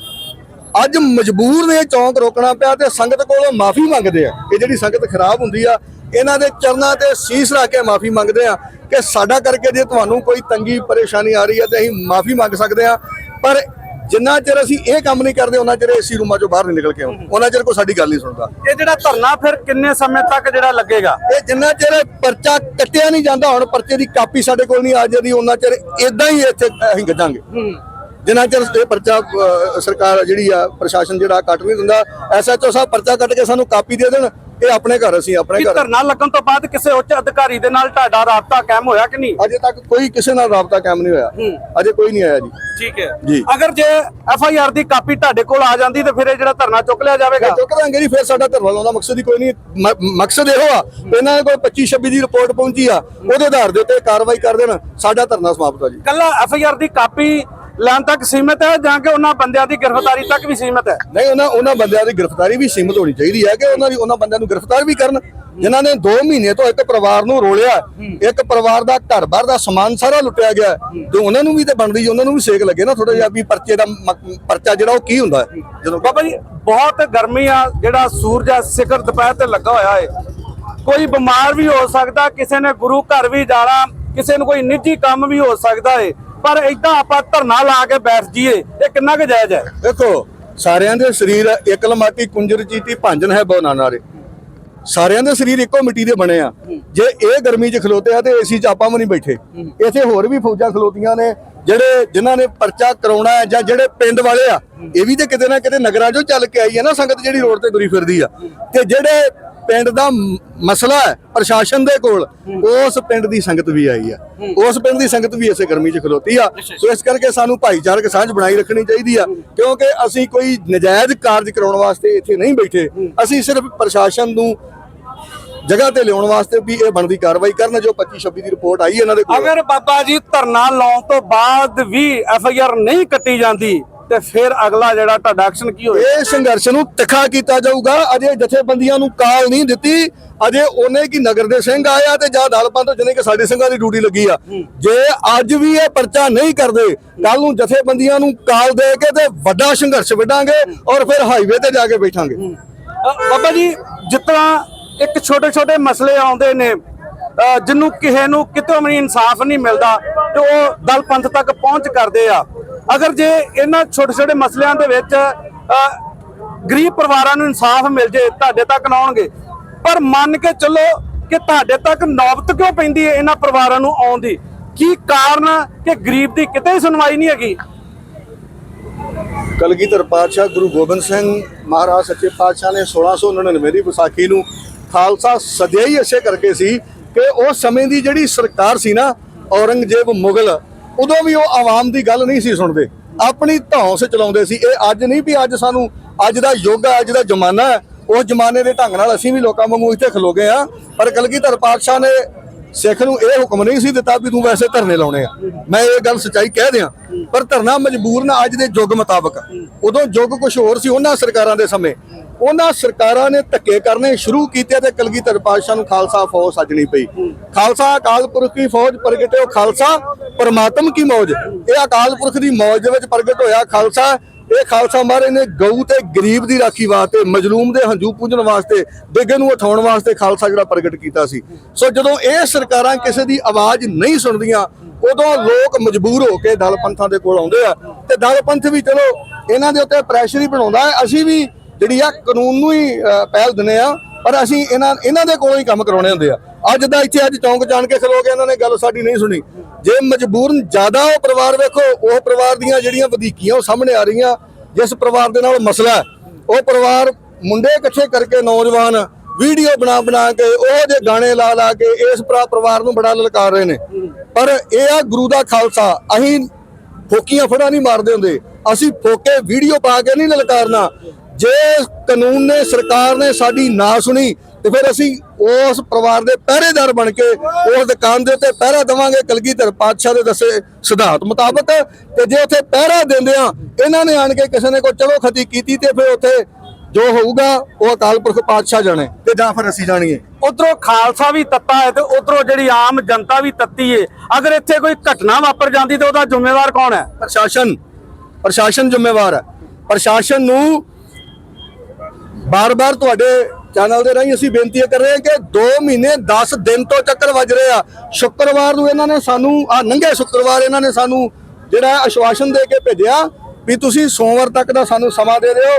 ਅੱਜ ਮਜਬੂਰ ਨੇ ਚੌਂਕ ਰੋਕਣਾ ਪਿਆ ਤੇ ਸੰਗਤ ਕੋਲੋਂ ਮਾਫੀ ਮੰਗਦੇ ਆ। ਇਹ ਜਿਹੜੀ ਸੰਗਤ ਖਰਾਬ ਹੁੰਦੀ ਆ ਇਹਨਾਂ ਦੇ ਚਰਨਾਂ ਤੇ ਸੀਸ ਰੱਖ ਕੇ ਮਾਫੀ ਮੰਗਦੇ ਆ ਕਿ ਸਾਡਾ ਕਰਕੇ ਜੇ ਤੁਹਾਨੂੰ ਕੋਈ ਤੰਗੀ ਪਰੇਸ਼ਾਨੀ ਆ ਰਹੀ ਹੈ ਤੇ ਅਸੀਂ ਮਾਫੀ ਮੰਗ ਸਕਦੇ ਆ। ਪਰ ਜਿੰਨਾ ਚਿਰ ਅਸੀਂ ਇਹ ਕੰਮ ਨਹੀਂ ਕਰਦੇ ਉਹਨਾਂ ਚਿਰ ਏਸੀ ਰੂਮਾਂ ਚੋਂ ਬਾਹਰ ਨਹੀਂ ਨਿਕਲ ਕੇ ਆਉਂਦੇ ਉਹਨਾਂ ਚਿਰ ਕੋਈ ਸਾਡੀ ਗੱਲ ਨਹੀਂ ਸੁਣਦਾ। ਇਹ ਜਿਹੜਾ ਧਰਨਾ ਫਿਰ ਕਿੰਨੇ ਸਮੇਂ ਤੱਕ ਜਿਹੜਾ ਲੱਗੇਗਾ? ਇਹ ਜਿੰਨਾ ਚਿਰ ਪਰਚਾ ਕੱਟਿਆ ਨਹੀਂ ਜਾਂਦਾ ਹੁਣ ਪਰਚੇ ਦੀ ਕਾਪੀ ਸਾਡੇ ਕੋਲ ਨਹੀਂ ਆ ਜਾਂਦੀ ਉਹਨਾਂ ਚਿਰ ਇਦਾਂ ਹੀ ਇੱਥੇ ਅਸੀਂ ਗੱਜਾਂਗੇ। ਜਿੰਨਾ ਚਿਰ ਇਹ ਪਰਚਾ ਸਰਕਾਰ ਜਿਹੜੀ ਆ ਪ੍ਰਸ਼ਾਸਨ ਜਿਹੜਾ ਕੱਟ ਨਹੀਂ ਦਿੰਦਾ ਐਸਐਚਓ ਸਾਹਿਬ ਪਰਚਾ ਕੱਟ ਕੇ ਸਾਨੂੰ ਕਾਪੀ ਦੇ ਦੇਣ ਇਹ ਆਪਣੇ ਘਰ ਅਸੀਂ ਆਪਣੇ ਘਰ। ਧਰਨਾ ਲੱਗਣ ਤੋਂ ਬਾਅਦ ਕਿਸੇ ਉੱਚ ਅਧਿਕਾਰੀ ਦੇ ਨਾਲ ਤੁਹਾਡਾ ਰਾਬਤਾ ਕਾਇਮ ਹੋਇਆ ਕਿ ਨਹੀਂ? ਅਜੇ ਤੱਕ ਕੋਈ ਕਿਸੇ ਨਾਲ ਰਾਬਤਾ ਕਾਇਮ ਨਹੀਂ ਹੋਇਆ। ਅਜੇ ਕੋਈ ਨਹੀਂ ਆਇਆ ਜੀ। ਠੀਕ ਹੈ। ਜੀ। ਅਗਰ ਜੇ ਐਫ ਆਈ ਆਰ ਦੀ ਕਾਪੀ ਤੁਹਾਡੇ ਕੋਲ ਆ ਜਾਂਦੀ ਤੇ ਫਿਰ ਇਹ ਜਿਹੜਾ ਧਰਨਾ ਚੁੱਕ ਲਿਆ ਜਾਵੇਗਾ? ਚੁੱਕ ਦਾਂਗੇ ਜੀ ਫਿਰ ਸਾਡਾ ਧਰਨਾ ਲਾਉਣ ਦਾ ਮਕਸਦ ਹੀ ਕੋਈ ਨਹੀਂ। ਮਕਸਦ ਇਹੋ ਆ ਇਹਨਾਂ ਦੇ ਕੋਲ 25 26 ਦੀ ਰਿਪੋਰਟ ਪਹੁੰਚੀ ਆ ਉਹਦੇ ਆਧਾਰ ਦੇ ਉੱਤੇ ਕਾਰਵਾਈ ਕਰ ਦੇਣ ਸਾਡਾ ਧਰਨਾ ਸਮਾਪਤ ਆ ਜੀ। ਕੱਲਾ ਐਫ ਆਈ ਆਰ ਦੀ ਕਾਪੀ ਲੈਣ ਤੱਕ ਸੀਮਿਤ ਹੈ ਜਾਂ ਕਿ ਉਹਨਾਂ ਬੰਦਿਆਂ ਦੀ ਗ੍ਰਿਫਤਾਰੀ ਤੱਕ ਵੀ ਸੀਮਿਤ ਹੈ? ਨਹੀਂ ਉਹਨਾਂ ਉਹਨਾਂ ਬੰਦਿਆਂ ਦੀ ਗ੍ਰਿਫਤਾਰੀ ਵੀ ਸੀਮਤ ਹੋਣੀ ਚਾਹੀਦੀ ਹੈ ਕਿ ਉਹਨਾਂ ਦੀ ਉਹਨਾਂ ਬੰਦਿਆਂ ਨੂੰ ਗ੍ਰਿਫਤਾਰ ਵੀ ਕਰਨ। ਜਿਨ੍ਹਾਂ ਨੇ 2 ਮਹੀਨੇ ਤੋਂ ਇੱਕ ਪਰਿਵਾਰ ਨੂੰ ਰੋਲਿਆ। ਇੱਕ ਪਰਿਵਾਰ ਦਾ ਘਰ-ਬਾਰ ਦਾ ਸਮਾਨ ਸਾਰਾ ਲੁੱਟਿਆ ਗਿਆ। ਤੇ ਉਹਨਾਂ ਨੂੰ ਵੀ ਤੇ ਬਣਦੀ ਉਹਨਾਂ ਨੂੰ ਵੀ ਸੇਕ ਲੱਗੇ ਨਾ ਥੋੜਾ ਜਿਹਾ ਵੀ ਪਰਚੇ ਦਾ ਪਰਚਾ ਜਿਹੜਾ ਉਹ ਕੀ ਹੁੰਦਾ? ਜਦੋਂ ਬਾਬਾ ਜੀ ਬਹੁਤ ਗਰਮੀ ਆ ਜਿਹੜਾ ਸੂਰਜ ਆ ਸਿਖਰ ਦੁਪਹਿਰ ਤੇ ਲੱਗਾ ਹੋਇਆ ਹੈ ਕੋਈ ਬਿਮਾਰ ਵੀ ਹੋ ਸਕਦਾ ਕਿਸੇ ਨੇ ਗੁਰੂ ਘਰ ਵੀ ਜਾਣਾ ਕਿਸੇ ਨੂੰ ਕੋਈ ਨਿੱਜੀ ਕੰਮ ਵੀ ਹੋ ਸਕਦਾ ਹੈ ਪਰ ਇਦਾਂ ਆਪਾਂ ਧਰਨਾ ਲਾ ਕੇ ਬੈਠ ਜਾਈਏ ਇਹ ਕਿੰਨਾ ਕੁ ਜਾਇਜ਼ ਹੈ? ਦੇਖੋ ਸਾਰਿਆਂ ਦੇ ਸਰੀਰ ਇੱਕ ਲਮਾਟੀ ਕੁੰਜਰ ਚੀਤੀ ਭਾਂਜਨ ਹੈ ਬੋ ਨਾਨਾਰੇ ਸਾਰਿਆਂ ਦੇ ਸਰੀਰ ਇੱਕੋ ਮਿੱਟੀ ਦੇ ਬਣੇ ਆ। ਜੇ ਇਹ ਗਰਮੀ 'ਚ ਖਲੋਤੇ ਆ ਤੇ ਏਸੀ 'ਚ ਆਪਾਂ ਵੀ ਨਹੀਂ ਬੈਠੇ। ਇੱਥੇ ਹੋਰ ਵੀ ਫੌਜਾਂ ਖਲੋਤੀਆਂ ਨੇ ਜਿਹੜੇ ਜਿਨ੍ਹਾਂ ਨੇ ਪਰਚਾ ਕਰਾਉਣਾ ਹੈ ਜਾਂ ਜਿਹੜੇ ਪਿੰਡ ਵਾਲੇ ਆ ਇਹ ਵੀ ਤੇ ਕਿਤੇ ਨਾ ਕਿਤੇ ਨਗਰਾਂ 'ਚੋਂ ਚੱਲ ਕੇ ਆਈ ਹੈ ਨਾ ਸੰਗਤ ਜਿਹੜੀ ਰੋਡ ਤੇ ਤੁਰੀ ਫਿਰਦੀ ਆ। ਤੇ ਜਿਹੜੇ ਪਿੰਡ ਦਾ ਮਸਲਾ ਹੈ ਪ੍ਰਸ਼ਾਸਨ ਦੇ ਕੋਲ। ਉਸ ਪਿੰਡ ਦੀ ਸੰਗਤ ਵੀ ਆਈ ਆ। ਉਸ ਪਿੰਡ ਦੀ ਸੰਗਤ ਵੀ ਇਸੇ ਗਰਮੀ 'ਚ ਖਲੋਤੀ ਆ। ਸੋ ਇਸ ਕਰਕੇ ਸਾਨੂੰ ਭਾਈਚਾਰਕ ਸਾਂਝ ਬਣਾਈ ਰੱਖਣੀ ਚਾਹੀਦੀ ਆ। ਕਿਉਂਕਿ ਅਸੀਂ ਕੋਈ ਨਜਾਇਜ਼ ਕਾਰਜ ਕਰਾਉਣ ਵਾਸਤੇ ਇੱਥੇ ਨਹੀਂ ਬੈਠੇ। ਅਸੀਂ ਸਿਰਫ ਪ੍ਰਸ਼ਾਸਨ ਨੂੰ ਜਗ੍ਹਾ ਤੇ ਲਿਆਉਣ ਵਾਸਤੇ ਵੀ ਇਹ ਬਣਦੀ ਕਾਰਵਾਈ ਕਰਨ। ਜੋ 25 26 ਦੀ ਰਿਪੋਰਟ ਆਈ ਇਹਨਾਂ ਦੇ ਕੋਲ। ਅਗਰ ਬਾਬਾ ਜੀ ਧਰਨਾ ਲਾਉਣ ਤੋਂ ਬਾਅਦ ਵੀ ਐਫ ਆਈ ਆਰ ਨਹੀਂ ਕੱਟੀ ਜਾਂਦੀ ਤੇ ਫਿਰ ਅਗਲਾ ਜਿਹੜਾ ਤੁਹਾਡਾ ਐਕਸ਼ਨ ਕੀ ਹੋਏਗਾ ਇਹ ਸੰਘਰਸ਼ ਨੂੰ ਤਿੱਖਾ ਕੀਤਾ ਜਾਊਗਾ। ਅਜੇ ਜਥੇਬੰਦੀਆਂ ਨੂੰ ਕਾਲ ਨਹੀਂ ਦਿੱਤੀ। ਅਜੇ ਉਹਨੇ ਕੀ ਨਗਰ ਦੇ ਸਿੰਘ ਆਇਆ ਤੇ ਜਾਂ ਦਲਪੰਥ ਜਿਹਨੇ ਕਿ ਸਾਡੇ ਸਿੰਘਾਂ ਦੀ ਡਿਊਟੀ ਲੱਗੀ ਆ। ਜੇ ਅੱਜ ਵੀ ਇਹ ਪਰਚਾ ਨਹੀਂ ਕਰਦੇ ਕੱਲ ਨੂੰ ਜਥੇਬੰਦੀਆਂ ਨੂੰ ਕਾਲ ਦੇ ਕੇ ਤੇ ਵੱਡਾ ਸੰਘਰਸ਼ ਵਿੱਢਾਂਗੇ ਔਰ ਫਿਰ ਹਾਈਵੇ ਤੇ ਜਾ ਕੇ ਬੈਠਾਂਗੇ। ਬਾਬਾ ਜੀ ਜਿਤਨਾ ਇੱਕ ਛੋਟੇ ਛੋਟੇ ਮਸਲੇ ਆਉਂਦੇ ਨੇ ਅ, ਜਿਹਨੂੰ ਕਿਸੇ ਨੂੰ ਕਿਤੇ ਵੀ ਇਨਸਾਫ ਨਹੀਂ ਮਿਲਦਾ ਤੇ ਉਹ ਦਲ ਪੰਥ ਤੱਕ ਪਹੁੰਚ ਕਰਦੇ ਆ। ਅਗਰ ਜੇ ਇਹਨਾਂ ਛੋਟੇ ਛੋਟੇ ਮਸਲਿਆਂ ਦੇ ਵਿੱਚ ਗਰੀਬ ਪਰਿਵਾਰਾਂ ਨੂੰ ਇਨਸਾਫ ਮਿਲ ਜੇ, ਤੁਹਾਡੇ ਤੱਕ ਆਉਣਗੇ। ਪਰ ਮੰਨ ਕੇ ਚੱਲੋ ਕਿ ਤੁਹਾਡੇ ਤੱਕ ਨੌਬਤ ਕਿਉਂ ਪੈਂਦੀ ਹੈ ਇਹਨਾਂ ਪਰਿਵਾਰਾਂ ਨੂੰ ਆਉਣ ਦੀ? ਕੀ ਕਾਰਨ ਕਿ ਗਰੀਬ ਦੀ ਕਿਤੇ ਸੁਣਵਾਈ ਨਹੀਂ ਹੈਗੀ? ਕਲਗੀਧਰ ਪਾਤਸ਼ਾਹ ਗੁਰੂ ਗੋਬਿੰਦ ਸਿੰਘ ਮਹਾਰਾਜ ਸੱਚੇ ਪਾਤਸ਼ਾਹ ਨੇ 1699 ਦੀ ਵਿਸਾਖੀ ਨੂੰ ਖਾਲਸਾ ਸਦਿਆ ਹੀ ਇਸੇ ਕਰਕੇ ਸੀ ਕਿ ਉਸ ਸਮੇਂ ਦੀ ਜਿਹੜੀ ਸਰਕਾਰ ਸੀ ਨਾ, ਔਰੰਗਜ਼ੇਬ ਮੁਗਲ ਉਦੋਂ ਵੀ ਉਹ ਆਵਾਮ ਦੀ ਗੱਲ ਨਹੀਂ ਸੀ ਸੁਣਦੇ। ਆਪਣੀ ਧੌਂਸ ਚਲਾਉਂਦੇ ਸੀ। ਇਹ ਅੱਜ ਨਹੀਂ ਵੀ ਅੱਜ ਸਾਨੂੰ ਅੱਜ ਦਾ ਯੁੱਗ ਹੈ, ਅੱਜ ਦਾ ਜ਼ਮਾਨਾ ਹੈ। ਉਸ ਜ਼ਮਾਨੇ ਦੇ ਢੰਗ ਨਾਲ ਅਸੀਂ ਵੀ ਲੋਕਾਂ ਵਾਂਗੂ ਇੱਥੇ ਖਲੋ ਗਏ ਆ ਪਰ ਕਲਗੀਧਰ ਪਾਤਸ਼ਾਹ ਨੇ ਸਿੱਖ ਨੂੰ ਇਹ ਹੁਕਮ ਨਹੀਂ ਸੀ ਦਿੱਤਾ ਵੀ ਤੂੰ ਵੈਸੇ ਧਰਨੇ ਲਾਉਣੇ ਆ। ਮੈਂ ਇਹ ਗੱਲ ਸੱਚਾਈ ਕਹਿ ਦਿਆਂ। ਪਰ ਧਰਨਾ ਮਜਬੂਰ ਨਾ ਅੱਜ ਦੇ ਯੁੱਗ ਮੁਤਾਬਕ। ਉਦੋਂ ਯੁੱਗ ਕੁਝ ਹੋਰ ਸੀ, ਉਹਨਾਂ ਸਰਕਾਰਾਂ ਦੇ ਸਮੇਂ। ਉਹਨਾਂ ਸਰਕਾਰਾਂ ਨੇ ਧੱਕੇ ਕਰਨੇ ਸ਼ੁਰੂ ਕੀਤੇ ਤੇ ਕਲਗੀਧਰ ਪਾਤਸ਼ਾਹ ਨੂੰ ਖਾਲਸਾ ਫੌਜ ਸੱਜਣੀ ਪਈ। ਖਾਲਸਾ ਅਕਾਲ ਪੁਰਖ ਦੀ ਫੌਜ ਪ੍ਰਗਟੇ ਖਾਲਸਾ ਪਰਮਾਤਮ ਕੀ ਮੌਜ? ਇਹ ਅਕਾਲ ਪੁਰਖ ਦੀ ਮੌਜ ਦੇ ਵਿੱਚ ਪ੍ਰਗਟ ਹੋਇਆ ਖਾਲਸਾ। ਇਹ ਖਾਲਸਾ ਮਹਾਰਾਜ ਨੇ ਗਊ ਤੇ ਗਰੀਬ ਦੀ ਰਾਖੀ ਵਾਸਤੇ, ਮਜਲੂਮ ਦੇ ਹੰਝੂ ਪੂਜਣ ਵਾਸਤੇ ਡਿੱਗੇ ਨੂੰ ਉਠਾਉਣ ਵਾਸਤੇ ਖਾਲਸਾ ਜਿਹੜਾ ਪ੍ਰਗਟ ਕੀਤਾ ਸੀ। ਸੋ ਜਦੋਂ ਇਹ ਸਰਕਾਰਾਂ ਕਿਸੇ ਦੀ ਆਵਾਜ਼ ਨਹੀਂ ਸੁਣਦੀਆਂ, ਉਦੋਂ ਲੋਕ ਮਜਬੂਰ ਹੋ ਕੇ ਦਲ ਪੰਥਾਂ ਦੇ ਕੋਲ ਆਉਂਦੇ ਆ। ਤੇ ਦਲ ਪੰਥ ਵੀ ਚਲੋ, ਇਹਨਾਂ ਦੇ ਉੱਤੇ ਪ੍ਰੈਸ਼ਰ ਹੀ ਬਣਾਉਂਦਾ ਅਸੀਂ ਵੀ ਜਿਹੜੀ ਆ ਕਾਨੂੰਨ ਨੂੰ ਹੀ ਪਹਿਲ ਦਿੰਦੇ ਆ, ਪਰ ਅਸੀਂ ਇਹਨਾਂ ਇਹਨਾਂ ਦੇ ਕੋਲੋਂ ਹੀ ਕੰਮ ਕਰਾਉਣੇ ਹੁੰਦੇ ਆ। ਅੱਜ ਦਾ ਇੱਥੇ ਅੱਜ ਚੌਂਕ ਜਾਣ ਕੇ ਖਲੋ ਕੇ ਇਹਨਾਂ ਨੇ ਗੱਲ ਸਾਡੀ ਨਹੀਂ ਸੁਣੀ। ਜੇ ਮਜਬੂਰਨ ਜ਼ਿਆਦਾ ਉਹ ਪਰਿਵਾਰ ਵੇਖੋ, ਉਹ ਪਰਿਵਾਰ ਦੀਆਂ ਜਿਹੜੀਆਂ ਵਧੀਕੀਆਂ, ਉਹ ਸਾਹਮਣੇ ਆ ਰਹੀਆਂ, ਜਿਸ ਪਰਿਵਾਰ ਦੇ ਨਾਲ ਮਸਲਾ ਉਹ ਪਰਿਵਾਰ ਮੁੰਡੇ ਇਕੱਠੇ ਕਰਕੇ ਨੌਜਵਾਨ ਵੀਡੀਓ ਬਣਾ ਬਣਾ ਕੇ, ਉਹ ਜੇ ਗਾਣੇ ਲਾ ਲਾ ਕੇ, ਇਸ ਪਰਿਵਾਰ ਨੂੰ ਬੜਾ ਲਲਕਾਰ ਰਹੇ ਨੇ। ਪਰ ਇਹ ਆ ਗੁਰੂ ਦਾ ਖਾਲਸਾ, ਅਸੀਂ ਫੋਕੀਆਂ ਫੜਾ ਨਹੀਂ ਮਾਰਦੇ ਹੁੰਦੇ। ਅਸੀਂ ਫੋਕੇ ਵੀਡੀਓ ਪਾ ਕੇ ਨਹੀਂ ਲਲਕਾਰਨਾ। ਜੇ ਕਾਨੂੰਨ ਨੇ ਸਰਕਾਰ ਨੇ ਸਾਡੀ ਨਾ ਸੁਣੀ ਤੇ ਫਿਰ ਅਸੀਂ ਉਸ ਪਰਿਵਾਰ ਦੇ ਪਹਿਰੇਦਾਰ ਬਣ ਕੇ ਉਸ ਦੁਕਾਨ ਦੇ ਉੱਤੇ ਪਹਿਰਾ ਦੇਵਾਂਗੇ। ਕਲਗੀਧਰ ਪਾਤਸ਼ਾਹ ਦੇ ਦੱਸੇ ਸਿਧਾਂਤ ਮੁਤਾਬਕ ਤੇ ਜੇ ਉੱਥੇ ਪਹਿਰਾ ਦਿੰਦੇ ਆ ਇਹਨਾਂ ਨੇ ਆਣ ਕੇ ਕਿਸੇ ਨੇ ਕੋਈ ਚਲੋ ਖਤੀ ਕੀਤੀ ਤੇ ਫਿਰ ਉੱਥੇ ਜੋ ਹੋਊਗਾ ਉਹ ਅਕਾਲ ਪੁਰਖ ਪਾਤਸ਼ਾਹ ਜਾਣੇ ਤੇ ਜਾਂ ਫਿਰ ਅਸੀਂ ਜਾਣੀਏ। ਉਧਰੋਂ ਖਾਲਸਾ ਵੀ ਤੱਤਾ ਹੈ ਤੇ ਉਧਰੋਂ ਜਿਹੜੀ ਆਮ ਜਨਤਾ ਵੀ ਤੱਤੀ ਹੈ ਅਗਰ ਇੱਥੇ ਕੋਈ ਘਟਨਾ ਵਾਪਰ ਜਾਂਦੀ ਤੇ ਉਹਦਾ ਜ਼ਿੰਮੇਵਾਰ ਕੌਣ ਹੈ? ਪ੍ਰਸ਼ਾਸਨ। ਪ੍ਰਸ਼ਾਸਨ ਜ਼ਿੰਮੇਵਾਰ ਹੈ। ਪ੍ਰਸ਼ਾਸਨ ਨੂੰ ਬਾਰ-ਬਾਰ ਤੁਹਾਡੇ ਚੈਨਲ ਦੇ ਰਾਹੀਂ ਅਸੀਂ ਬੇਨਤੀ ਕਰ ਰਹੇ ਹਾਂ ਕਿ 2 ਮਹੀਨੇ 10 ਦਿਨ ਤੋਂ ਚੱਕਰ ਵੱਜ ਰਹੇ ਆ। ਸ਼ੁੱਕਰਵਾਰ ਨੂੰ ਇਹਨਾਂ ਨੇ ਸਾਨੂੰ, ਆ ਨੰਗੇ ਸ਼ੁੱਕਰਵਾਰ ਇਹਨਾਂ ਨੇ ਸਾਨੂੰ ਜਿਹੜਾ ਆਸ਼ਵਾਸਨ ਦੇ ਕੇ ਭੇਜਿਆ ਵੀ ਤੁਸੀਂ ਸੋਮਵਾਰ ਤੱਕ ਦਾ ਸਾਨੂੰ ਸਮਾਂ ਦੇ ਦਿਓ।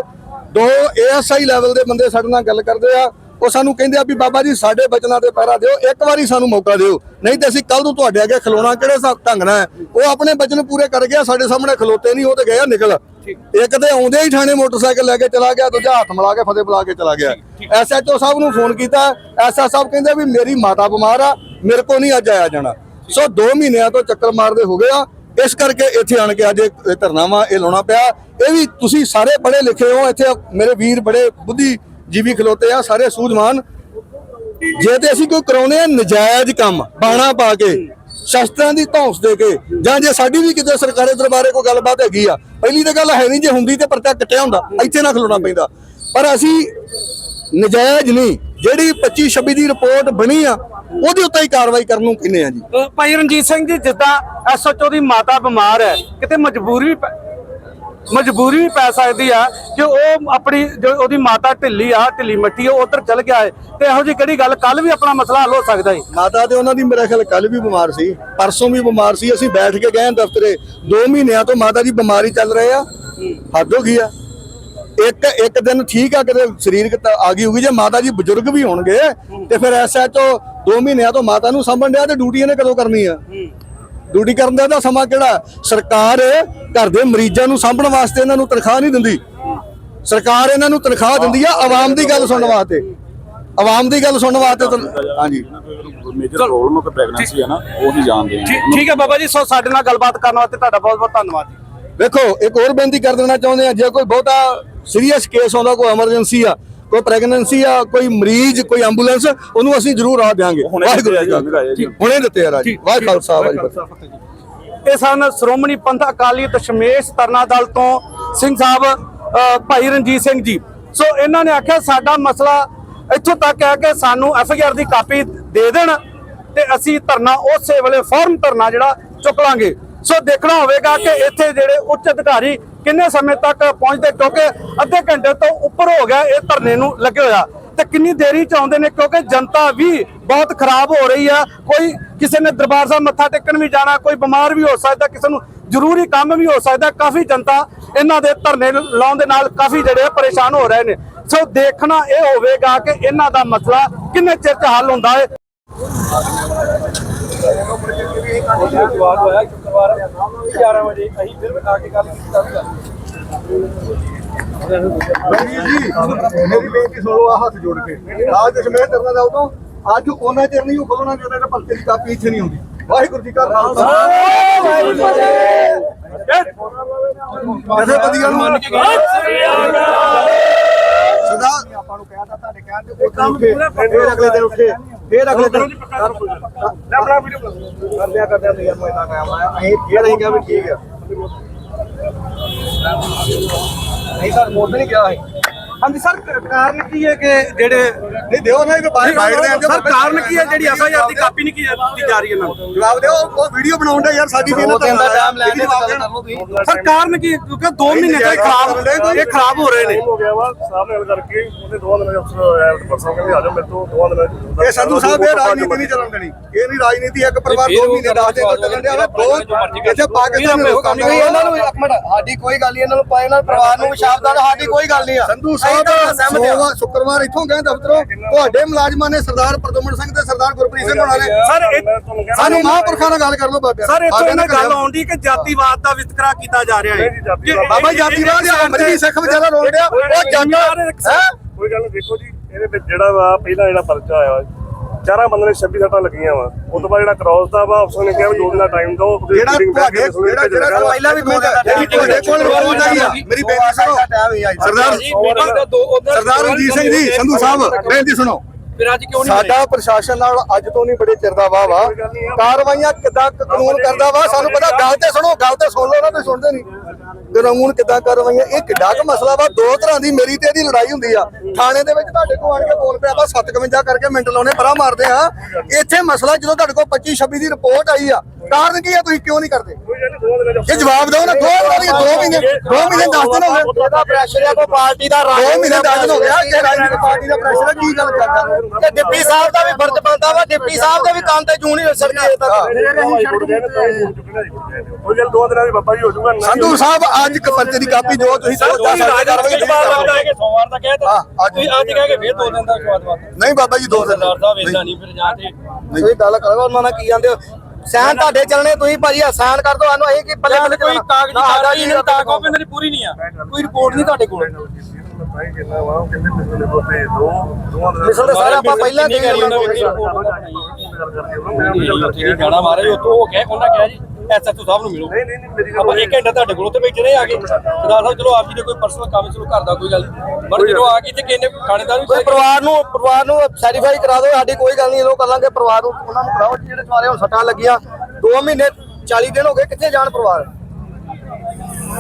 ਦੋ ਏਐਸਆਈ ਲੈਵਲ ਦੇ ਬੰਦੇ ਸਾਡੇ ਨਾਲ ਗੱਲ ਕਰਦੇ ਆ। ਉਹ ਸਾਨੂੰ ਕਹਿੰਦੇ ਆ ਵੀ ਬਾਬਾ ਜੀ ਸਾਡੇ ਬਚਨਾਂ ਤੇ ਪਹਿਰਾ ਦਿਓ ਇੱਕ ਵਾਰੀ ਸਾਨੂੰ ਮੌਕਾ ਦਿਓ। ਨਹੀਂ ਤੇ ਅਸੀਂ ਕੱਲ ਨੂੰ ਤੁਹਾਡੇ ਅੱਗੇ ਖਲੋਣਾ ਕਿਹੜੇ ਢੰਗ ਨਾਲ ਉਹ ਆਪਣੇ ਬਚਨ ਪੂਰੇ ਕਰ ਗਿਆ ਸਾਡੇ ਸਾਹਮਣੇ ਖਲੋਤੇ ਨਹੀਂ ਉਹ ਤੇ ਗਏ ਆ ਨਿਕਲ। ਇੱਕ ਤੇ ਆਉਂਦੇ ਹੀ ਥਾਣੇ ਮੋਟਰਸਾਈਕਲ ਲੈ ਕੇ ਚਲਾ ਗਿਆ ਦੂਜਾ ਹੱਥ ਮਿਲਾ ਕੇ ਫਤਿਹ ਬੁਲਾ ਕੇ ਚਲਾ ਗਿਆ। ਐਸਐਚਓ ਸਾਹਿਬ ਨੂੰ ਫੋਨ ਕੀਤਾ ਐਸਐਸ ਸਾਹਿਬ ਕਹਿੰਦੇ ਵੀ ਮੇਰੀ ਮਾਤਾ ਬਿਮਾਰ ਆ ਮੇਰੇ ਕੋ ਨਹੀਂ ਅੱਜ ਆਇਆ ਜਾਣਾ। ਸੋ 2 ਮਹੀਨਿਆਂ ਤੋਂ ਚੱਕਰ ਮਾਰਦੇ ਹੋ ਗਏ ਆ ਇਸ ਕਰਕੇ ਇੱਥੇ ਆਣ ਕੇ ਅੱਜ ਇਹ ਇਹ ਲਾਉਣਾ ਪਿਆ। ਇਹ ਵੀ ਤੁਸੀਂ ਸਾਰੇ ਪੜ੍ਹੇ ਲਿਖੇ ਹੋ ਇੱਥੇ ਮੇਰੇ ਵੀਰ ਬੜੇ ਬੁੱਧੀ ਜੀਵੀ ਖਲੋਤੇ ਆ, ਸਾਰੇ ਸੂਝਵਾਨ। ਜੇ ਤੇ ਅਸੀਂ ਕੋਈ ਕਰਾਉਨੇ ਆ, ਨਜਾਇਜ਼ ਕੰਮ, ਬਾਣਾ ਪਾ ਕੇ, ਸ਼ਸਤਰਾਂ ਦੀ ਧੌਂਸ ਦੇ ਕੇ, ਜਾਂ ਜੇ ਸਾਡੀ ਵੀ ਕਿਤੇ ਸਰਕਾਰੀ ਦਰਬਾਰੇ ਕੋਈ ਗੱਲਬਾਤ ਹੈਗੀ ਆ, ਪਹਿਲੀ ਤਾਂ ਗੱਲ ਹੈ ਨਹੀਂ ਜੇ ਹੁੰਦੀ ਤੇ ਪਰਚਾ ਕੱਟਿਆ ਹੁੰਦਾ, ਇੱਥੇ ਨਾ ਖਲੋਣਾ ਪੈਂਦਾ। ਪਰ ਅਸੀਂ ਨਜਾਇਜ਼ ਨਹੀਂ, ਜਿਹੜੀ 25 26 ਦੀ ਰਿਪੋਰਟ ਬਣੀ ਆ, ਉਹਦੇ ਉੱਤੇ ਹੀ ਕਾਰਵਾਈ ਕਰਨ ਨੂੰ ਕਹਿੰਦੇ ਆ ਜੀ। ਭਾਈ ਰਣਜੀਤ ਸਿੰਘ ਜੀ, ਜਿੱਦਾਂ ਐਸਐਚਓ ਦੀ ਮਾਤਾ ਬਿਮਾਰ ਹੈ, ਕਿਤੇ ਮਜਬੂਰੀ ਵੀ ਮਜਬੂਰੀ ਵੀ ਪੈ ਸਕਦੀ ਆ ਕਿ ਉਹ ਆਪਣੀ ਜੋ ਉਹਦੀ ਮਾਤਾ ਢਿੱਲੀ ਆ, ਢਿੱਲੀ ਮੱਠੀ ਉਹ ਉਧਰ ਚਲ ਗਿਆ ਹੈ ਤੇ ਇਹੋ ਜਿਹੀ ਕਿਹੜੀ ਗੱਲ? ਕੱਲ ਵੀ ਆਪਣਾ ਮਸਲਾ ਹੱਲ ਹੋ ਸਕਦਾ ਹੈ ਮਾਤਾ ਤੇ ਉਹਨਾਂ ਦੀ ਮੇਰੇ ਖਿਆਲ ਕੱਲ ਵੀ ਬਿਮਾਰ ਸੀ, ਪਰਸੋਂ ਵੀ ਬਿਮਾਰ ਸੀ। ਅਸੀਂ ਬੈਠ ਕੇ ਗਏ ਦਫ਼ਤਰੇ। 2 ਮਹੀਨਿਆਂ ਤੋਂ ਮਾਤਾ ਦੀ ਬਿਮਾਰੀ ਚੱਲ ਰਹੀ ਆ। ਹੱਦ ਹੋ ਗਈ ਆ। ਇੱਕ ਇੱਕ ਦਿਨ ਠੀਕ ਆ, ਕਿਤੇ ਸਰੀਰਕ ਆ ਗਈ ਹੋਊਗੀ। ਜੇ ਮਾਤਾ ਜੀ ਬਜ਼ੁਰਗ ਵੀ ਹੋਣਗੇ, ਤੇ ਫਿਰ ਐਸਐਚਓ 2 ਮਹੀਨਿਆਂ ਤੋਂ ਮਾਤਾ ਨੂੰ ਸੰਭਣ ਡਿਆ ਤੇ ਡਿਊਟੀ ਇਹਨੇ ਕਦੋਂ ਕਰਨੀ ਆ ਡਿਊਟੀ ਕਰਨ ਦਾ ਤਾਂ ਸਮਾਂ ਕਿਹੜਾ ਸਰਕਾਰ ਘਰ ਦੇ ਮਰੀਜ਼ਾਂ ਨੂੰ ਸਾਂਭਣ ਵਾਸਤੇ ਇਹਨਾਂ ਨੂੰ ਤਨਖਾਹ ਨਹੀਂ ਦਿੰਦੀ। ਸਰਕਾਰ ਇਹਨਾਂ ਨੂੰ ਤਨਖਾਹ ਦਿੰਦੀ ਆ ਆਵਾਮ ਦੀ ਗੱਲ ਸੁਣਨ ਵਾਸਤੇ। ਆਵਾਮ ਦੀ ਗੱਲ ਸੁਣਨ ਵਾਸਤੇ ਹਾਂਜੀ। ਮੇਜਰ ਪ੍ਰੋਬਲਮ ਕੋਈ ਪ੍ਰੈਗਨੈਂਸੀ ਹੈ ਨਾ ਉਹ ਨਹੀਂ ਜਾਣਦੇ ਆ ਠੀਕ ਠੀਕ ਹੈ ਬਾਬਾ ਜੀ ਸੋ ਸਾਡੇ ਨਾਲ ਗੱਲਬਾਤ ਕਰਨ ਵਾਸਤੇ ਤੁਹਾਡਾ ਬਹੁਤ ਬਹੁਤ ਧੰਨਵਾਦ ਜੀ। ਵੇਖੋ ਇੱਕ ਹੋਰ ਬੇਨਤੀ ਕਰ ਦੇਣਾ ਚਾਹੁੰਦੇ ਆ ਜੇ ਕੋਈ ਬਹੁਤਾ ਸੀਰੀਅਸ ਕੇਸ ਆਉਂਦਾ ਕੋਈ ਐਮਰਜੈਂਸੀ ਆ ਕੋਈ ਪ੍ਰੈਗਨੈਂਸੀ ਆ ਕੋਈ ਮਰੀਜ਼ ਕੋਈ ਐਂਬੂਲੈਂਸ ਉਹਨੂੰ ਅਸੀਂ ਜ਼ਰੂਰ ਰਾਹ ਹੁਣੇ ਵਾਹਿਗੁਰੂ ਜੀ ਕਾ। ਹੁਣੇ ਦਿੱਤੇ ਆ ਰਾਜ ਵਾਹਿਗੁਰੂ ਖਾਲਸਾ ਵਾਹਿਗੁਰੂ। ਇਹ ਸਨ ਸ਼੍ਰੋਮਣੀ ਪੰਥ ਅਕਾਲੀ ਦਸ਼ਮੇਸ਼ ਤਰਨਾ ਦਲ ਤੋਂ ਸਿੰਘ ਸਾਹਿਬ ਭਾਈ ਰਣਜੀਤ ਸਿੰਘ ਜੀ। ਸੋ ਇਹਨਾਂ ਨੇ ਆਖਿਆ ਸਾਡਾ ਮਸਲਾ ਇੱਥੋਂ ਤੱਕ ਹੈ ਕਿ ਸਾਨੂੰ ਐਫ ਆਈ ਆਰ ਦੀ ਕਾਪੀ ਦੇ ਦੇਣ ਤੇ ਅਸੀਂ ਧਰਨਾ ਉਸੇ ਵੇਲੇ ਫੌਰਨ ਧਰਨਾ ਜਿਹੜਾ ਚੁੱਕ ਲਾਂਗੇ। ਸੋ ਦੇਖਣਾ ਹੋਵੇਗਾ ਕਿ ਇੱਥੇ ਜਿਹੜੇ ਉੱਚ ਅਧਿਕਾਰੀ ਕਿੰਨੇ ਸਮੇਂ ਤੱਕ ਪਹੁੰਚਦੇ? ਕਿਉਂਕਿ ਅੱਧੇ ਘੰਟੇ ਤੋਂ ਉੱਪਰ ਹੋ ਗਿਆ ਇਹ ਧਰਨੇ ਨੂੰ ਲੱਗੇ ਹੋਇਆ। ਤੇ ਕਿੰਨੀ ਦੇਰੀ ਚ ਆਉਂਦੇ ਨੇ? ਕਿਉਂਕਿ ਜਨਤਾ ਵੀ ਬਹੁਤ ਖਰਾਬ ਹੋ ਰਹੀ ਆ। ਕੋਈ ਕਿਸੇ ਨੇ ਦਰਬਾਰ ਸਾਹਿਬ ਮੱਥਾ ਟੇਕਣ ਵੀ ਜਾਣਾ, ਕੋਈ ਬਿਮਾਰ ਵੀ ਹੋ ਸਕਦਾ, ਕਿਸੇ ਨੂੰ ਜ਼ਰੂਰੀ ਕੰਮ ਵੀ ਹੋ ਸਕਦਾ, ਕਾਫੀ ਜਨਤਾ ਇਹਨਾਂ ਦੇ ਧਰਨੇ ਲਾਉਣ ਦੇ ਨਾਲ ਕਾਫੀ ਜਿਹੜੇ ਪਰੇਸ਼ਾਨ ਹੋ ਰਹੇ ਨੇ। ਸੋ ਦੇਖਣਾ ਇਹ ਹੋਵੇਗਾ ਕਿ ਇਹਨਾਂ ਦਾ ਮਸਲਾ ਕਿੰਨੇ ਚਿਰ ਚ ਹੱਲ ਹੁੰਦਾ ਹੈ। ਜਵਾਬ ਹੋਇਆ ਸ਼ੁੱਕਰਵਾਰ 11 ਵਜੇ ਅਸੀਂ ਫਿਰ ਆ ਕੇ ਗੱਲ ਕੀਤੀ ਤਾਂ ਮੇਰੀ ਬੇਨਤੀ ਸੁਣੋ ਆ ਹੱਥ ਜੋੜ ਕੇ ਅੱਜ ਦਸ਼ਮੇਸ਼ ਕਰਨਾ ਦਾ ਉਦੋਂ ਅੱਜ ਉਹਨਾਂ ਚਿਰ ਨਹੀਂ ਉਹ ਖੋਲਣਾ ਜਦੋਂ ਤੱਕ ਭਗਤ ਦੀ ਕਾਪੀ ਇੱਥੇ ਨਹੀਂ ਆਉਂਦੀ ਵਾਹਿਗੁਰੂ ਜੀ ਕਾ ਖਾਲਸਾ ਜਥੇਬੰਦੀਆਂ ਨੂੰ ਸਦਾ ਆਪਾਂ ਨੂੰ ਕਹਿਤਾ ਤੁਹਾਡੇ ਕਹਿਣ ਤੇ ਕੋਈ ਕੰਮ ਫੇਰ ਅਗਲੇ ਦਿਨ ਉੱਠੇ ਫੇਰ ਅਗਲੇ ਦਿਨ ਆਪਣਾ ਵੀਡੀਓ ਕਰਦਿਆ ਕਰਦਿਆ ਤੇ ਯਾਰ ਮੈਂ ਇੰਨਾ ਟਾਈਮ ਆਇਆ ਅਸੀਂ ਫੇਰ ਅਸੀਂ ਕਿਹਾ ਵੀ ਠੀਕ ਆ। ਨਹੀਂ ਸਰ ਮੋੜ ਨਹੀਂ ਗਿਆ ਹੈ ਹਾਂਜੀ ਸਰ ਕਾਰਨ ਕੀ ਹੈ ਕਿ ਜਿਹੜੇ ਨਹੀਂ ਦਿਓ ਨਾ ਇਹ ਬਾਹਰ ਬਾਈਟ ਦੇ ਸਰ ਕਾਰਨ ਕੀ ਹੈ ਜਿਹੜੀ ਐਫ ਆਈ ਆਰ ਦੀ ਕਾਪੀ ਨਹੀਂ ਕੀਤੀ ਜਾ ਰਹੀ ਇਹਨਾਂ ਨੂੰ ਜਵਾਬ ਦਿਓ ਉਹ ਵੀਡੀਓ ਬਣਾਉਣ ਦਾ ਯਾਰ ਸਾਡੀ ਵੀ ਇਹਨਾਂ ਦਾ ਟਾਈਮ ਲੈ ਕੇ ਜਵਾਬ ਗੱਲ ਦੇਣਾ ਕਰ ਲਓ ਤੁਸੀਂ। ਸਰ ਕਾਰਨ ਕੀ ਹੈ? ਕਿਉਂਕਿ 2 ਮਹੀਨੇ ਤੋਂ ਇਹ ਖਰਾਬ ਇਹ ਖਰਾਬ ਹੋ ਰਹੇ ਨੇ। ਹੋ ਗਿਆ ਵਾ ਸਾਹਿਬ ਗੱਲ ਕਰਕੇ ਉਹਨੇ ਦੋਵਾਂ ਦਿਨਾਂ ਦੇ ਅਫਸਰ ਪਰਸੋਂ ਕਹਿੰਦੇ ਆ ਜਾਓ ਮੇਰੇ ਤੋਂ ਦੋਵਾਂ ਦਿਨਾਂ ਇਹ ਸੰਧੂ ਸਾਹਿਬ ਇਹ ਰਾਜਨੀਤੀ ਨਹੀਂ ਚੱਲਣ ਦੇਣੀ। ਇਹ ਨਹੀਂ ਰਾਜਨੀਤੀ ਇੱਕ ਪਰਿਵਾਰ ਦੋ ਮਹੀਨੇ ਦਸ ਦਿਨ ਤੋਂ ਚੱਲਣ ਡਿਆ ਦੋ ਇੱਥੇ ਪਾਕਿਸਤਾਨ ਨੂੰ ਕੰਮ ਨਹੀਂ ਇਹਨਾਂ ਨੂੰ ਇੱਕ ਮਿੰਟ ਸਾਡੀ ਕੋਈ ਗੱਲ ਨਹੀਂ ਇਹਨਾਂ ਨੂੰ ਪਾਏ ਨਾਲ ਪਰਿਵਾਰ ਨੂੰ ਸ਼ਾਬਦਾਰ ਸਾਡੀ ਕੋਈ ਗੱਲ ਨਹੀਂ ਆ। ਸੰਧੂ ਸਾਹਿਬ ਸੋਮਵਾਰ ਸ਼ੁੱਕਰਵਾਰ ਇੱਥੋਂ ਗਏ ਦਫ਼ਤਰੋਂ। ਤੁਹਾਡੇ ਮੁਲਾਜ਼ਮਾਂ ਨੇ ਸਰਦਾਰ ਪ੍ਰਦੁਮਨ ਸਿੰਘ ਤੇ ਸਰਦਾਰ ਗੁਰਪ੍ਰੀਤ ਸਿੰਘ ਹੋਣਾ ਨੇ। ਸਰ ਸਾਨੂੰ ਮਹਾਂਪੁਰਖਾਂ ਨਾਲ ਗੱਲ ਕਰ ਲਓ ਬਾਬਿਆਂ ਸਰ ਇੱਥੋਂ ਇਹਨਾਂ ਗੱਲ। ਆਉਂਦੀ ਕਿ ਜਾਤੀਵਾਦ ਦਾ ਵਿਤਕਰਾ ਕੀਤਾ ਜਾ ਰਿਹਾ ਹੈ। ਬਾਬਾ ਜਾਤੀਵਾਦ ਆ ਅਮਰੀ ਸਿੱਖ ਵਿਚਾਰਾ ਰੋਣ ਡਿਆ ਉਹ ਜੰਗ ਹੈ? ਕੋਈ ਗੱਲ ਦੇਖੋ ਜੀ ਇਹਦੇ ਵਿੱਚ ਜਿਹੜਾ ਵਾ ਪਹਿਲਾਂ ਜਿਹੜਾ ਪਰਚਾ ਆਇਆ ਚਾਰਾਂ ਬੰਦੇ ਨੇ 26 ਸੱਟਾਂ ਲੱਗੀਆਂ ਵਾ। ਉਸ ਤੋਂ ਬਾਅਦ ਜਿਹੜਾ ਕ੍ਰਾਸ ਦਾ ਵਾ ਅਫਸਰ ਨੇ ਕਿਹਾ ਵੀ ਦੋ ਦਿਨ ਦਾ ਟਾਈਮ ਦਿਓ ਜਿਹੜਾ ਤੁਹਾਡੇ ਜਿਹੜਾ ਜਿਹੜਾ ਪਹਿਲਾਂ ਵੀ ਜਿਹੜੀ ਤੁਹਾਡੇ ਕੋਲ ਆਈ ਆ। ਮੇਰੀ ਬੇਨਤੀ ਸੁਣੋ। ਸਰਦਾਰ ਸਰਦਾਰ ਰਣਜੀਤ ਸਿੰਘ ਜੀ ਸੰਧੂ ਸਾਹਿਬ ਬੇਨਤੀ ਸੁਣੋ। ਫਿਰ ਅੱਜ ਕਿਉਂ ਸਾਡਾ ਪ੍ਰਸ਼ਾਸਨ ਨਾਲ ਅੱਜ ਤੋਂ ਨਹੀਂ ਬੜੇ ਚਿਰ ਦਾ ਵਾਹ ਵਾ ਕਾਰਵਾਈਆਂ ਕਿੱਦਾਂ ਕਾਨੂੰਨ ਕਰਦਾ ਵਾ? ਸਾਨੂੰ ਪਤਾ ਗੱਲ ਤੇ ਸੁਣੋ ਗੱਲ ਤੇ ਸੁਣ ਲਓ ਨਾ ਤੁਸੀਂ ਸੁਣਦੇ ਨਹੀਂ। ਕਾਨੂੰਨ ਕਿੱਦਾਂ ਕਾਰਵਾਈਆਂ? ਇਹ ਕਿੱਡਾ ਕੁ ਮਸਲਾ ਵਾ ਦੋ ਤਰ੍ਹਾਂ ਦੀ ਮੇਰੀ ਤੇ ਇਹਦੀ ਲੜਾਈ ਹੁੰਦੀ ਆ। ਥਾਣੇ ਦੇ ਵਿੱਚ ਤੁਹਾਡੇ ਕੋਲ ਆਣ ਕੇ ਬੋਲ ਪਿਆ ਵਾ 57 ਕਰਕੇ ਮਿੰਟ ਲਾਉਣੇ ਪਰਾਂ ਮਾਰਦੇ ਆ। ਇੱਥੇ ਮਸਲਾ ਜਦੋਂ ਤੁਹਾਡੇ ਕੋਲ 25 26 ਦੀ ਰਿਪੋਰਟ ਆਈ ਆ ਕਾਰਨ ਕੀ ਆ? ਤੁਸੀਂ ਕਿਉਂ ਨਹੀਂ ਕਰਦੇ? ਇਹ ਜਵਾਬ ਦਿਓ ਨਾ ਦੋ ਵਾਰੀ ਦੋ ਮਹੀਨੇ ਦੋ ਮਹੀਨੇ ਦਸ ਦਿਨ ਹੋ ਗਏ। ਉਹਦਾ ਪ੍ਰੈਸ਼ਰ ਹੈ ਕੋਈ ਪਾਰਟੀ ਦਾ ਦੋ ਮਹੀਨੇ ਦਸ ਦਿਨ ਹੋ ਗਿਆ ਕਿ ਰਾਜਨੀਤਿਕ ਪਾਰਟੀ ਦਾ ਪ੍ਰੈਸ਼ਰ ਹੈ ਕੀ ਗੱਲ ਕਰਦਾ? ਤੇ ਡਿਪਟੀ ਸਾਹਿਬ ਦਾ ਵੀ ਫਰਜ਼ ਬਣਦਾ ਵਾ ਡਿਪਟੀ ਸਾਹਿਬ ਦੇ ਵੀ ਕੰਨ ਤੇ ਜੂੰ ਨਹੀਂ ਸੜਕੀ ਤੱਕ ਦੋ। ਦਿਨਾਂ ਦੀ ਬਾਬਾ ਜੀ ਹੋ। ਜਾਊਗਾ ਨਾ ਸੰਧੂ ਸਾਹਿਬ ਅੱਜ ਇੱਕ ਪਰਚੇ ਦੀ ਕਾਪੀ ਜੋ ਤੁਸੀਂ ਸਰ, ਸੋਚਿਆ ਤੁਸੀਂ ਸਾਡੇ ਕਾਰਵਾਈ ਨਹੀਂ ਕਰਦੇ। ਕਿ ਸੋਮਵਾਰ ਦਾ ਕਹਿ ਹਾਂ, ਅੱਜ- ਕਹਿ ਕੇ ਫਿਰ ਦੋ ਦਿਨ ਦਾ ਸਵਾਦ ਨਹੀਂ ਬਾਬਾ ਜੀ ਦੋ ਦਿਨ ਸਰਦਾਰ ਸਾਹਿਬ ਇਦਾਂ ਨਹੀਂ। ਫਿਰ ਜਾਂ ਤੇ ਤੁਸੀਂ ਗੱਲ ਕਰੋ ਉਹਨਾਂ ਨਾਲ ਕੀ ਜਾਂਦੇ ਸੈਨ ਤੁਹਾਡੇ ਚੱਲਣੇ ਤੁਸੀਂ ਭਾਜੀ ਸਾਈਨ ਕਰ ਦੋ ਸਾਨੂੰ ਅਸੀਂ ਕੀ ਪੱਲੇ ਪੱਲੇ ਕੋਈ ਕਾਗਜ਼ੀ ਕਾਰਵਾਈ ਨਹੀਂ ਤਾਂ ਕਹੋ ਵੀ ਮੇਰੀ ਪੂਰੀ ਨਹੀਂ ਆ। ਕੋਈ ਰਿਪੋਰਟ ਨਹੀਂ ਤੁਹਾਡੇ ਕੋਲ। ਉਹ ਮਿਸਲੇ ਬੋਤੇ ਦੋ ਦੇ ਸਾਰੇ ਆਪਾਂ ਪਹਿਲਾਂ ਦੇ ਗੱਲ ਕਰਕੇ ਗਾਣਾ ਮਾਰੇ ਉਹ ਤੋਂ ਕਹਿ ਉਹਨਾਂ ਕਿਹਾ ਜੀ। ਐਸਐਚਓ ਸਾਹਿਬ ਨੂੰ ਮਿਲੋ। ਨਹੀਂ ਨਹੀਂ ਨਹੀਂ ਮੇਰੀ ਆਪਾਂ ਇੱਕ ਘੰਟਾ ਤੁਹਾਡੇ ਕੋਲ ਉੱਥੇ ਬੈਠੇ ਰਹੇ ਆ ਕੇ ਸਰਦਾਰ ਸਾਹਿਬ ਚਲੋ ਆਪ ਜੀ ਨੇ ਕੋਈ ਪਰਸਨਲ ਕੰਮ ਚਲੋ ਘਰ ਦਾ ਕੋਈ ਗੱਲ ਪਰ ਜਦੋਂ ਆ ਗਈ ਤੇ ਕਿੰਨੇ ਥਾਣੇਦਾਰ ਵੀ ਪਰਿਵਾਰ ਨੂੰ ਪਰਿਵਾਰ ਨੂੰ ਸੈਟੀਫਾਈ ਕਰਾ ਦਿਓ ਸਾਡੀ ਕੋਈ ਗੱਲ ਨਹੀਂ ਇਹ ਕਰ ਲਾਂਗੇ ਪਰਿਵਾਰ ਨੂੰ ਉਹਨਾਂ ਨੂੰ ਕਰਾਓ। ਜਿਹੜੇ ਸਾਰੇ ਹੁਣ ਸੱਟਾਂ ਲੱਗੀਆਂ 2 ਮਹੀਨੇ 40 ਦਿਨ ਹੋ ਗਏ ਕਿੱਥੇ ਜਾਣ ਪਰਿਵਾਰ?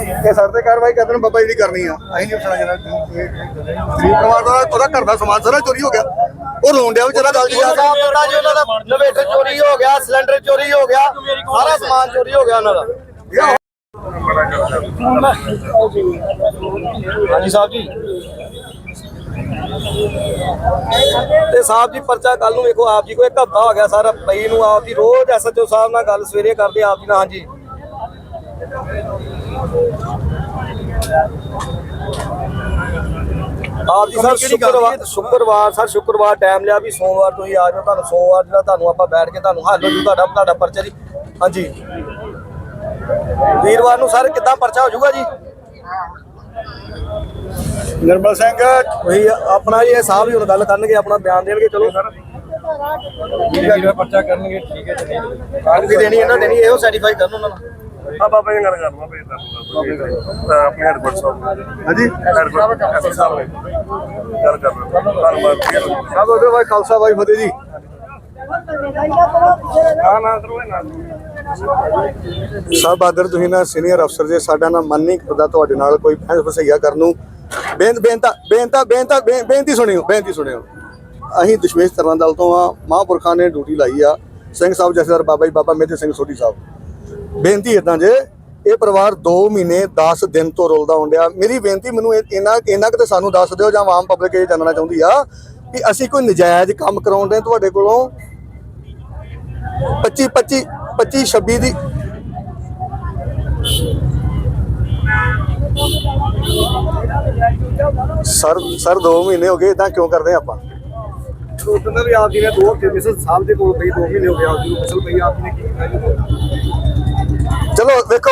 ਇਹ ਸਾਡੇ ਤੇ ਕਾਰਵਾਈ ਕਰਦੇ ਨੇ, ਬਾਬਾ ਜੀ ਦੀ ਕਰਨੀ ਆ। ਅਸੀਂ ਨਹੀਂ ਉਠਣਾ ਜਨਾ ਗਰੀਬ ਪਰਿਵਾਰ ਦਾ ਉਹਦਾ ਘਰ ਦਾ ਸਮਾਨ ਸਾਰਾ ਚੋਰੀ ਹੋ ਗਿਆ। ਉਹ ਰੋਣ ਡਿਆ ਵਿਚਾਰਾ ਗੱਲ ਜੀ ਦਾ ਪਤਾ ਜੀ ਉਹਨਾਂ ਦਾ ਇਨਵੇਟਰ ਚੋਰੀ ਹੋ ਗਿਆ, ਸਿਲੰਡਰ ਚੋਰੀ ਹੋ ਗਿਆ, ਸਾਰਾ ਸਮਾਨ ਚੋਰੀ ਹੋ ਗਿਆ ਉਹਨਾਂ ਦਾ। ਹਾਂਜੀ ਸਾਹਿਬ ਜੀ। ਤੇ ਸਾਹਿਬ ਜੀ, ਪਰਚਾ ਕੱਲ ਨੂੰ ਵੇਖੋ, ਆਪ ਜੀ ਕੋ ਇੱਕ ਹਫਤਾ ਹੋ ਗਿਆ ਸਰ ਪਈ ਨੂੰ ਆਪ ਜੀ ਰੋਜ਼ ਐਸਐਚਓ ਸਾਹਿਬ ਨਾਲ ਗੱਲ ਸਵੇਰੇ ਕਰਦੇ, ਆਪ ਜੀ ਨਾਲ, ਹਾਂਜੀ। ਆਪ ਜੀ ਸਰ ਸ਼ੁੱਕਰਵਾਰ ਸ਼ੁੱਕਰਵਾਰ ਸਰ ਸ਼ੁੱਕਰਵਾਰ ਟਾਈਮ ਲਿਆ ਵੀ ਸੋਮਵਾਰ ਤੁਸੀਂ ਆ ਜਾਓ ਤੁਹਾਨੂੰ ਸੋਮਵਾਰ ਜਿਹੜਾ ਤੁਹਾਨੂੰ ਆਪਾਂ ਬੈਠ ਕੇ ਤੁਹਾਨੂੰ ਹੱਲ ਹੋ ਜੂ ਤੁਹਾਡਾ ਤੁਹਾਡਾ ਪਰਚਾ ਜੀ। ਹਾਂਜੀ। ਵੀਰਵਾਰ ਨੂੰ ਸਰ ਕਿੱਦਾਂ ਪਰਚਾ ਹੋ ਜਾਊਗਾ ਜੀ? ਨਿਰਮਲ ਸਿੰਘ ਤੁਸੀਂ ਆਪਣਾ ਜੀ ਇਹ ਸਾਹਿਬ ਹੀ ਹੁਣ ਗੱਲ ਕਰਨਗੇ ਆਪਣਾ ਬਿਆਨ ਦੇਣਗੇ ਚਲੋ। ਵੀਰਵਾਰ ਪਰਚਾ ਕਰਨਗੇ ਠੀਕ ਹੈ ਜੀ ਕਾਗਜ਼ੀ ਦੇਣੀ ਇਹਨਾਂ ਦੇਣੀ ਇਹੋ ਸਰਟੀਫਾਈ ਕਰਨ ਉਹਨਾਂ ਨੂੰ। ਆ ਬਾਬਾ ਜੀ ਨਾਲ ਕਰਨਾ ਭੇਜ ਦਾਂ ਆਪਣੇ ਹੈਡਕੁਆਟਰ ਸਾਹਿਬ ਹਾਂਜੀ। ਹੈਡਕੁਆਟਰ ਐਸਐਸ ਸਾਹਿਬ ਨੇ ਗੱਲ ਕਰਨਾ ਧੰਨਵਾਦ ਸਭ ਉਹਦੇ ਬਾਈ ਖਾਲਸਾ ਬਾਈ ਫਤਿਹ ਜੀ। ਨਾ ਨਾ ਕਰੋ ਨਾ। ਸਾਹਿਬ ਬਹਾਦਰ ਤੁਸੀਂ ਨਾ ਸੀਨੀਅਰ ਅਫਸਰ ਜੇ ਸਾਡਾ ਨਾ ਮਨ ਨਹੀਂ ਕਰਦਾ ਤੁਹਾਡੇ ਨਾਲ ਕੋਈ ਬਹਿਸ ਵਸਈਆ ਕਰਨ ਨੂੰ। ਬੇਨਤ ਬੇਨਤਾ ਬੇਨਤਾ ਬੇਨਤਾ ਬੇ- ਬੇਨਤੀ ਸੁਣਿਓ ਬੇਨਤੀ ਸੁਣਿਓ। ਅਸੀਂ ਦਸ਼ਮੇਸ਼ ਤਰਾਂ ਦਲ ਤੋਂ ਆ ਮਹਾਂਪੁਰਖਾਂ ਨੇ ਡਿਊਟੀ ਲਾਈ ਆ। ਸਿੰਘ ਸਾਹਿਬ ਜਥੇਦਾਰ ਬਾਬਾ ਜੀ ਬਾਬਾ ਮੇਜਰ ਸਿੰਘ ਸੋਢੀ ਸਾਹਿਬ। ਬੇਨਤੀ ਇਦਾਂ ਜੇ, ਇਹ ਪਰਿਵਾਰ 2 ਮਹੀਨੇ 10 ਦਿਨ ਤੋਂ ਰੁਲਦਾ ਹੁੰਦਿਆ। ਮੇਰੀ ਬੇਨਤੀ ਮੈਨੂੰ ਇਹ- ਇਹਨਾਂ ਇਹਨਾਂ ਕਿਤੇ ਸਾਨੂੰ ਦੱਸ ਦਿਓ ਜਾਂ ਆਮ ਪਬਲਿਕ ਇਹ ਜਾਣਨਾ ਚਾਹੁੰਦੀ ਆ ਕਿ ਅਸੀਂ ਕੋਈ ਨਜਾਇਜ਼ ਕੰਮ ਕਰਾਉਂਦੇ ਤੁਹਾਡੇ ਕੋਲੋਂ 25 25 25 26 ਦੀ ਸਰ ਸਰ 2 ਮਹੀਨੇ ਹੋ ਗਏ ਇਦਾਂ ਕਿਉਂ ਕਰਦੇ ਆਪਾਂ? ਉਦੋਂ ਆਪ ਜੀ ਨੇ ਦੋ ਹਫ਼ਤੇ ਮਿਸਲ ਸਾਹਿਬ ਦੇ ਕੋਲ ਪਈ 2 ਮਹੀਨੇ ਹੋ ਗਏ, ਆਪ ਜੀ ਨੂੰ ਮਿਸਲ ਪਈ ਆਪ ਨੇ ਕੀ ਕੀਤਾ ਚਲੋ, ਦੇਖੋ,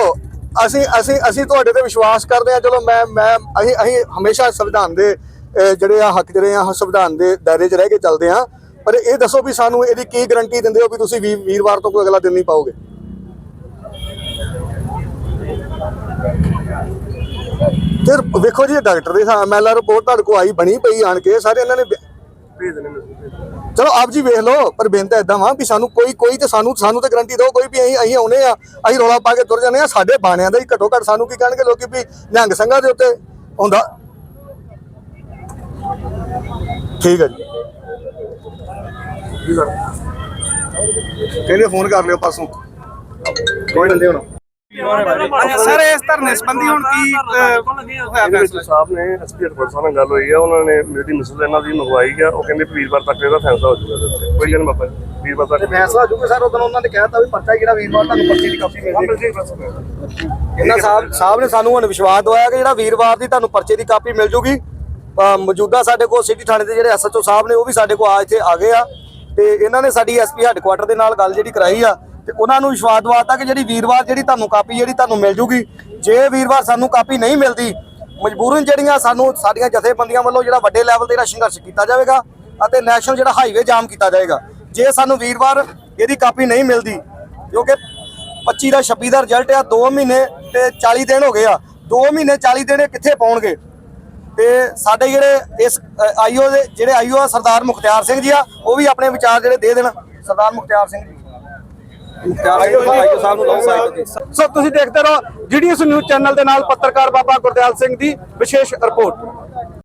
ਅਸੀਂ ਅਸੀਂ ਅਸੀਂ ਤੁਹਾਡੇ ਤੇ ਵਿਸ਼ਵਾਸ ਕਰਦੇ ਹਾਂ। ਚਲੋ, ਮੈਂ ਮੈਂ ਅਸੀਂ ਅਸੀਂ ਹਮੇਸ਼ਾ ਸੰਵਿਧਾਨ ਦੇ ਜਿਹੜੇ ਆ ਹੱਕ ਜਿਹੜੇ ਆ ਸੰਵਿਧਾਨ ਦੇ ਦਾਇਰੇ 'ਚ ਰਹਿ ਕੇ ਚੱਲਦੇ ਆ ਪਰ ਇਹ ਦੱਸੋ ਵੀ ਸਾਨੂੰ ਇਹਦੀ ਕੀ ਗਾਰੰਟੀ ਦਿੰਦੇ ਹੋ ਵੀ ਤੁਸੀਂ ਵੀਰਵਾਰ ਤੋਂ ਕੋਈ ਅਗਲਾ ਦਿਨ ਨਹੀਂ ਪਾਓਗੇ? ਫਿਰ ਵੇਖੋ ਜੀ ਡਾਕਟਰ ਦੇ ਐਮਐਲਆਰ ਰਿਪੋਰਟ ਤੁਹਾਡੇ ਕੋਲ ਆਈ, ਬਣੀ ਪਈ ਆਣ ਕੇ। ਸਾਰੇ ਇਹਨਾਂ ਨੇ ਭੇਜ ਦੇਣੇ ਚਲੋ ਆਪ ਜੀ ਵੇਖ ਲਓ, ਪਰ ਬੇਨਤੀ ਇਦਾਂ ਵਾ ਵੀ ਸਾਨੂੰ ਕੋਈ ਕੋਈ ਤੇ ਸਾਨੂੰ ਸਾਨੂੰ ਤੇ ਗਰੰਟੀ ਦਿਓ ਕੋਈ ਵੀ ਅਸੀਂ ਅਸੀਂ ਆਉਨੇ ਆ, ਅਸੀਂ ਰੌਲਾ ਪਾ ਕੇ ਤੁਰ ਜਾਂਦੇ ਆ, ਸਾਡੇ ਬਾਣਿਆਂ ਦਾ ਹੀ ਘੱਟੋ ਘੱਟ ਸਾਨੂੰ ਕੀ ਕਹਿਣਗੇ ਲੋਕੀ ਵੀ ਨਿਹੰਗ ਸਿੰਘਾਂ ਦੇ ਉੱਤੇ ਹੁੰਦਾ ਠੀਕ ਹੈ ਜੀ। ਕਹਿੰਦੇ ਫੋਨ ਕਰ ਲਿਓ ਪਾਸੋਂ ਕੋਈ ਨੰਦੇ ਹੁਣ ਸਰ ਇਸ ਧਰਨੇ ਸੰਬੰਧੀ ਹੁਣ ਕੀ ਹੋਇਆ ਇਹਦੇ ਵਿੱਚ ਸਾਹਿਬ ਨੇ ਐਸਪੀ ਅਟਵਰ ਸਾਹਿਬ ਨਾਲ ਗੱਲ ਹੋਈ ਆ ਉਹਨਾਂ ਨੇ ਮੇਰੀ ਮਿਸਲ ਇਹਨਾਂ ਦੀ ਮੰਗਵਾਈ ਆ ਉਹ ਕਹਿੰਦੇ ਵੀ ਵੀਰਵਾਰ ਤੱਕ ਇਹਦਾ ਫੈਸਲਾ ਹੋ ਜਾਊਗਾ ਇਹਦੇ ਉੱਤੇ। ਕੋਈ ਗੱਲ ਨੀ ਬਾਬਾ ਜੀ, ਵੀਰਵਾਰ ਤੱਕ ਫੈਸਲਾ ਜੂਗਾ ਸਰ ਉਦੋਂ ਉਹਨਾਂ ਨੇ ਕਹਿਤਾ ਵੀ ਪਰਚਾ ਜਿਹੜਾ ਵੀਰਵਾਰ ਤੁਹਾਨੂੰ ਪਰਚੇ ਦੀ ਕਾਪੀ ਮਿਲ ਮਿਲ ਜੇਗੀ ਜੀ ਬਸ ਇਹਨਾਂ ਸਾਹਿਬ ਸਾਹਿਬ ਨੇ ਸਾਨੂੰ ਹੁਣ ਵਿਸ਼ਵਾਸ ਦਵਾਇਆ ਕਿ ਜਿਹੜਾ ਵੀਰਵਾਰ ਦੀ ਤੁਹਾਨੂੰ ਪਰਚੇ ਦੀ ਕਾਪੀ ਮਿਲ ਜੂਗੀ ਅ, ਮੌਜੂਦਾ ਸਾਡੇ ਕੋਲ ਸਿਟੀ ਥਾਣੇ ਦੇ ਜਿਹੜੇ ਐਸਐਚਓ ਸਾਹਿਬ ਨੇ ਉਹ ਵੀ ਸਾਡੇ ਕੋਲ ਆ ਇੱਥੇ ਆ ਗਏ ਆ। ਤੇ ਇਹਨਾਂ ਨੇ ਸਾਡੀ ਐਸਪੀ ਹੈੱਡਕੁਆਟਰ ਦੇ ਨਾਲ ਗੱਲ ਜਿਹੜੀ ਕਰਾਈ ਆ ਤੇ ਉਹਨਾਂ ਨੂੰ ਵਿਸ਼ਵਾਸ ਦਵਾਤਾ ਕਿ ਜਿਹੜੀ ਵੀਰਵਾਰ ਜਿਹੜੀ ਤੁਹਾਨੂੰ ਕਾਪੀ ਜਿਹੜੀ ਤੁਹਾਨੂੰ ਮਿਲ ਜੂਗੀ, ਜੇ ਵੀਰਵਾਰ ਸਾਨੂੰ ਕਾਪੀ ਨਹੀਂ ਮਿਲਦੀ, ਮਜਬੂਰਨ ਜਿਹੜੀਆਂ ਸਾਨੂੰ ਸਾਡੀਆਂ ਜਥੇਬੰਦੀਆਂ ਵੱਲੋਂ ਜਿਹੜਾ ਵੱਡੇ ਲੈਵਲ ਤੇ ਜਿਹੜਾ ਸੰਘਰਸ਼ ਕੀਤਾ ਜਾਵੇਗਾ ਅਤੇ ਨੈਸ਼ਨਲ ਜਿਹੜਾ ਹਾਈਵੇ ਜਾਮ ਕੀਤਾ ਜਾਏਗਾ, ਜੇ ਸਾਨੂੰ ਵੀਰਵਾਰ ਇਹਦੀ ਕਾਪੀ ਨਹੀਂ ਮਿਲਦੀ, ਕਿਉਂਕਿ 25 ਦਾ 26 ਦਾ ਰਿਜ਼ਲਟ ਆ 2 ਮਹੀਨੇ ਤੇ 40 ਦਿਨ ਹੋ ਗਏ ਆ 2 ਮਹੀਨੇ 40 ਦਿਨ ਇਹ ਕਿੱਥੇ ਪਾਉਣਗੇ? ਤੇ ਸਾਡੇ ਜਿਹੜੇ ਇਸ ਆਈਓ ਦੇ, ਜਿਹੜੇ ਆਈਓ ਆ, ਸਰਦਾਰ ਮੁਖਤਿਆਰ ਸਿੰਘ ਜੀ ਆ, ਉਹ ਵੀ ਆਪਣੇ ਵਿਚਾਰ ਜਿਹੜੇ ਦੇ ਦੇਣ, ਸਰਦਾਰ ਮੁਖਤਿਆਰ ਸਿੰਘ ਜੀ। ਸੋ ਤੁਸੀਂ ਦੇਖਦੇ ਰਹੋ ਜੀਡੀਐਸ ਨਿਊਜ਼ ਚੈਨਲ ਦੇ ਨਾਲ ਪੱਤਰਕਾਰ ਬਾਬਾ ਗੁਰਦਿਆਲ ਸਿੰਘ ਦੀ ਵਿਸ਼ੇਸ਼ ਰਿਪੋਰਟ।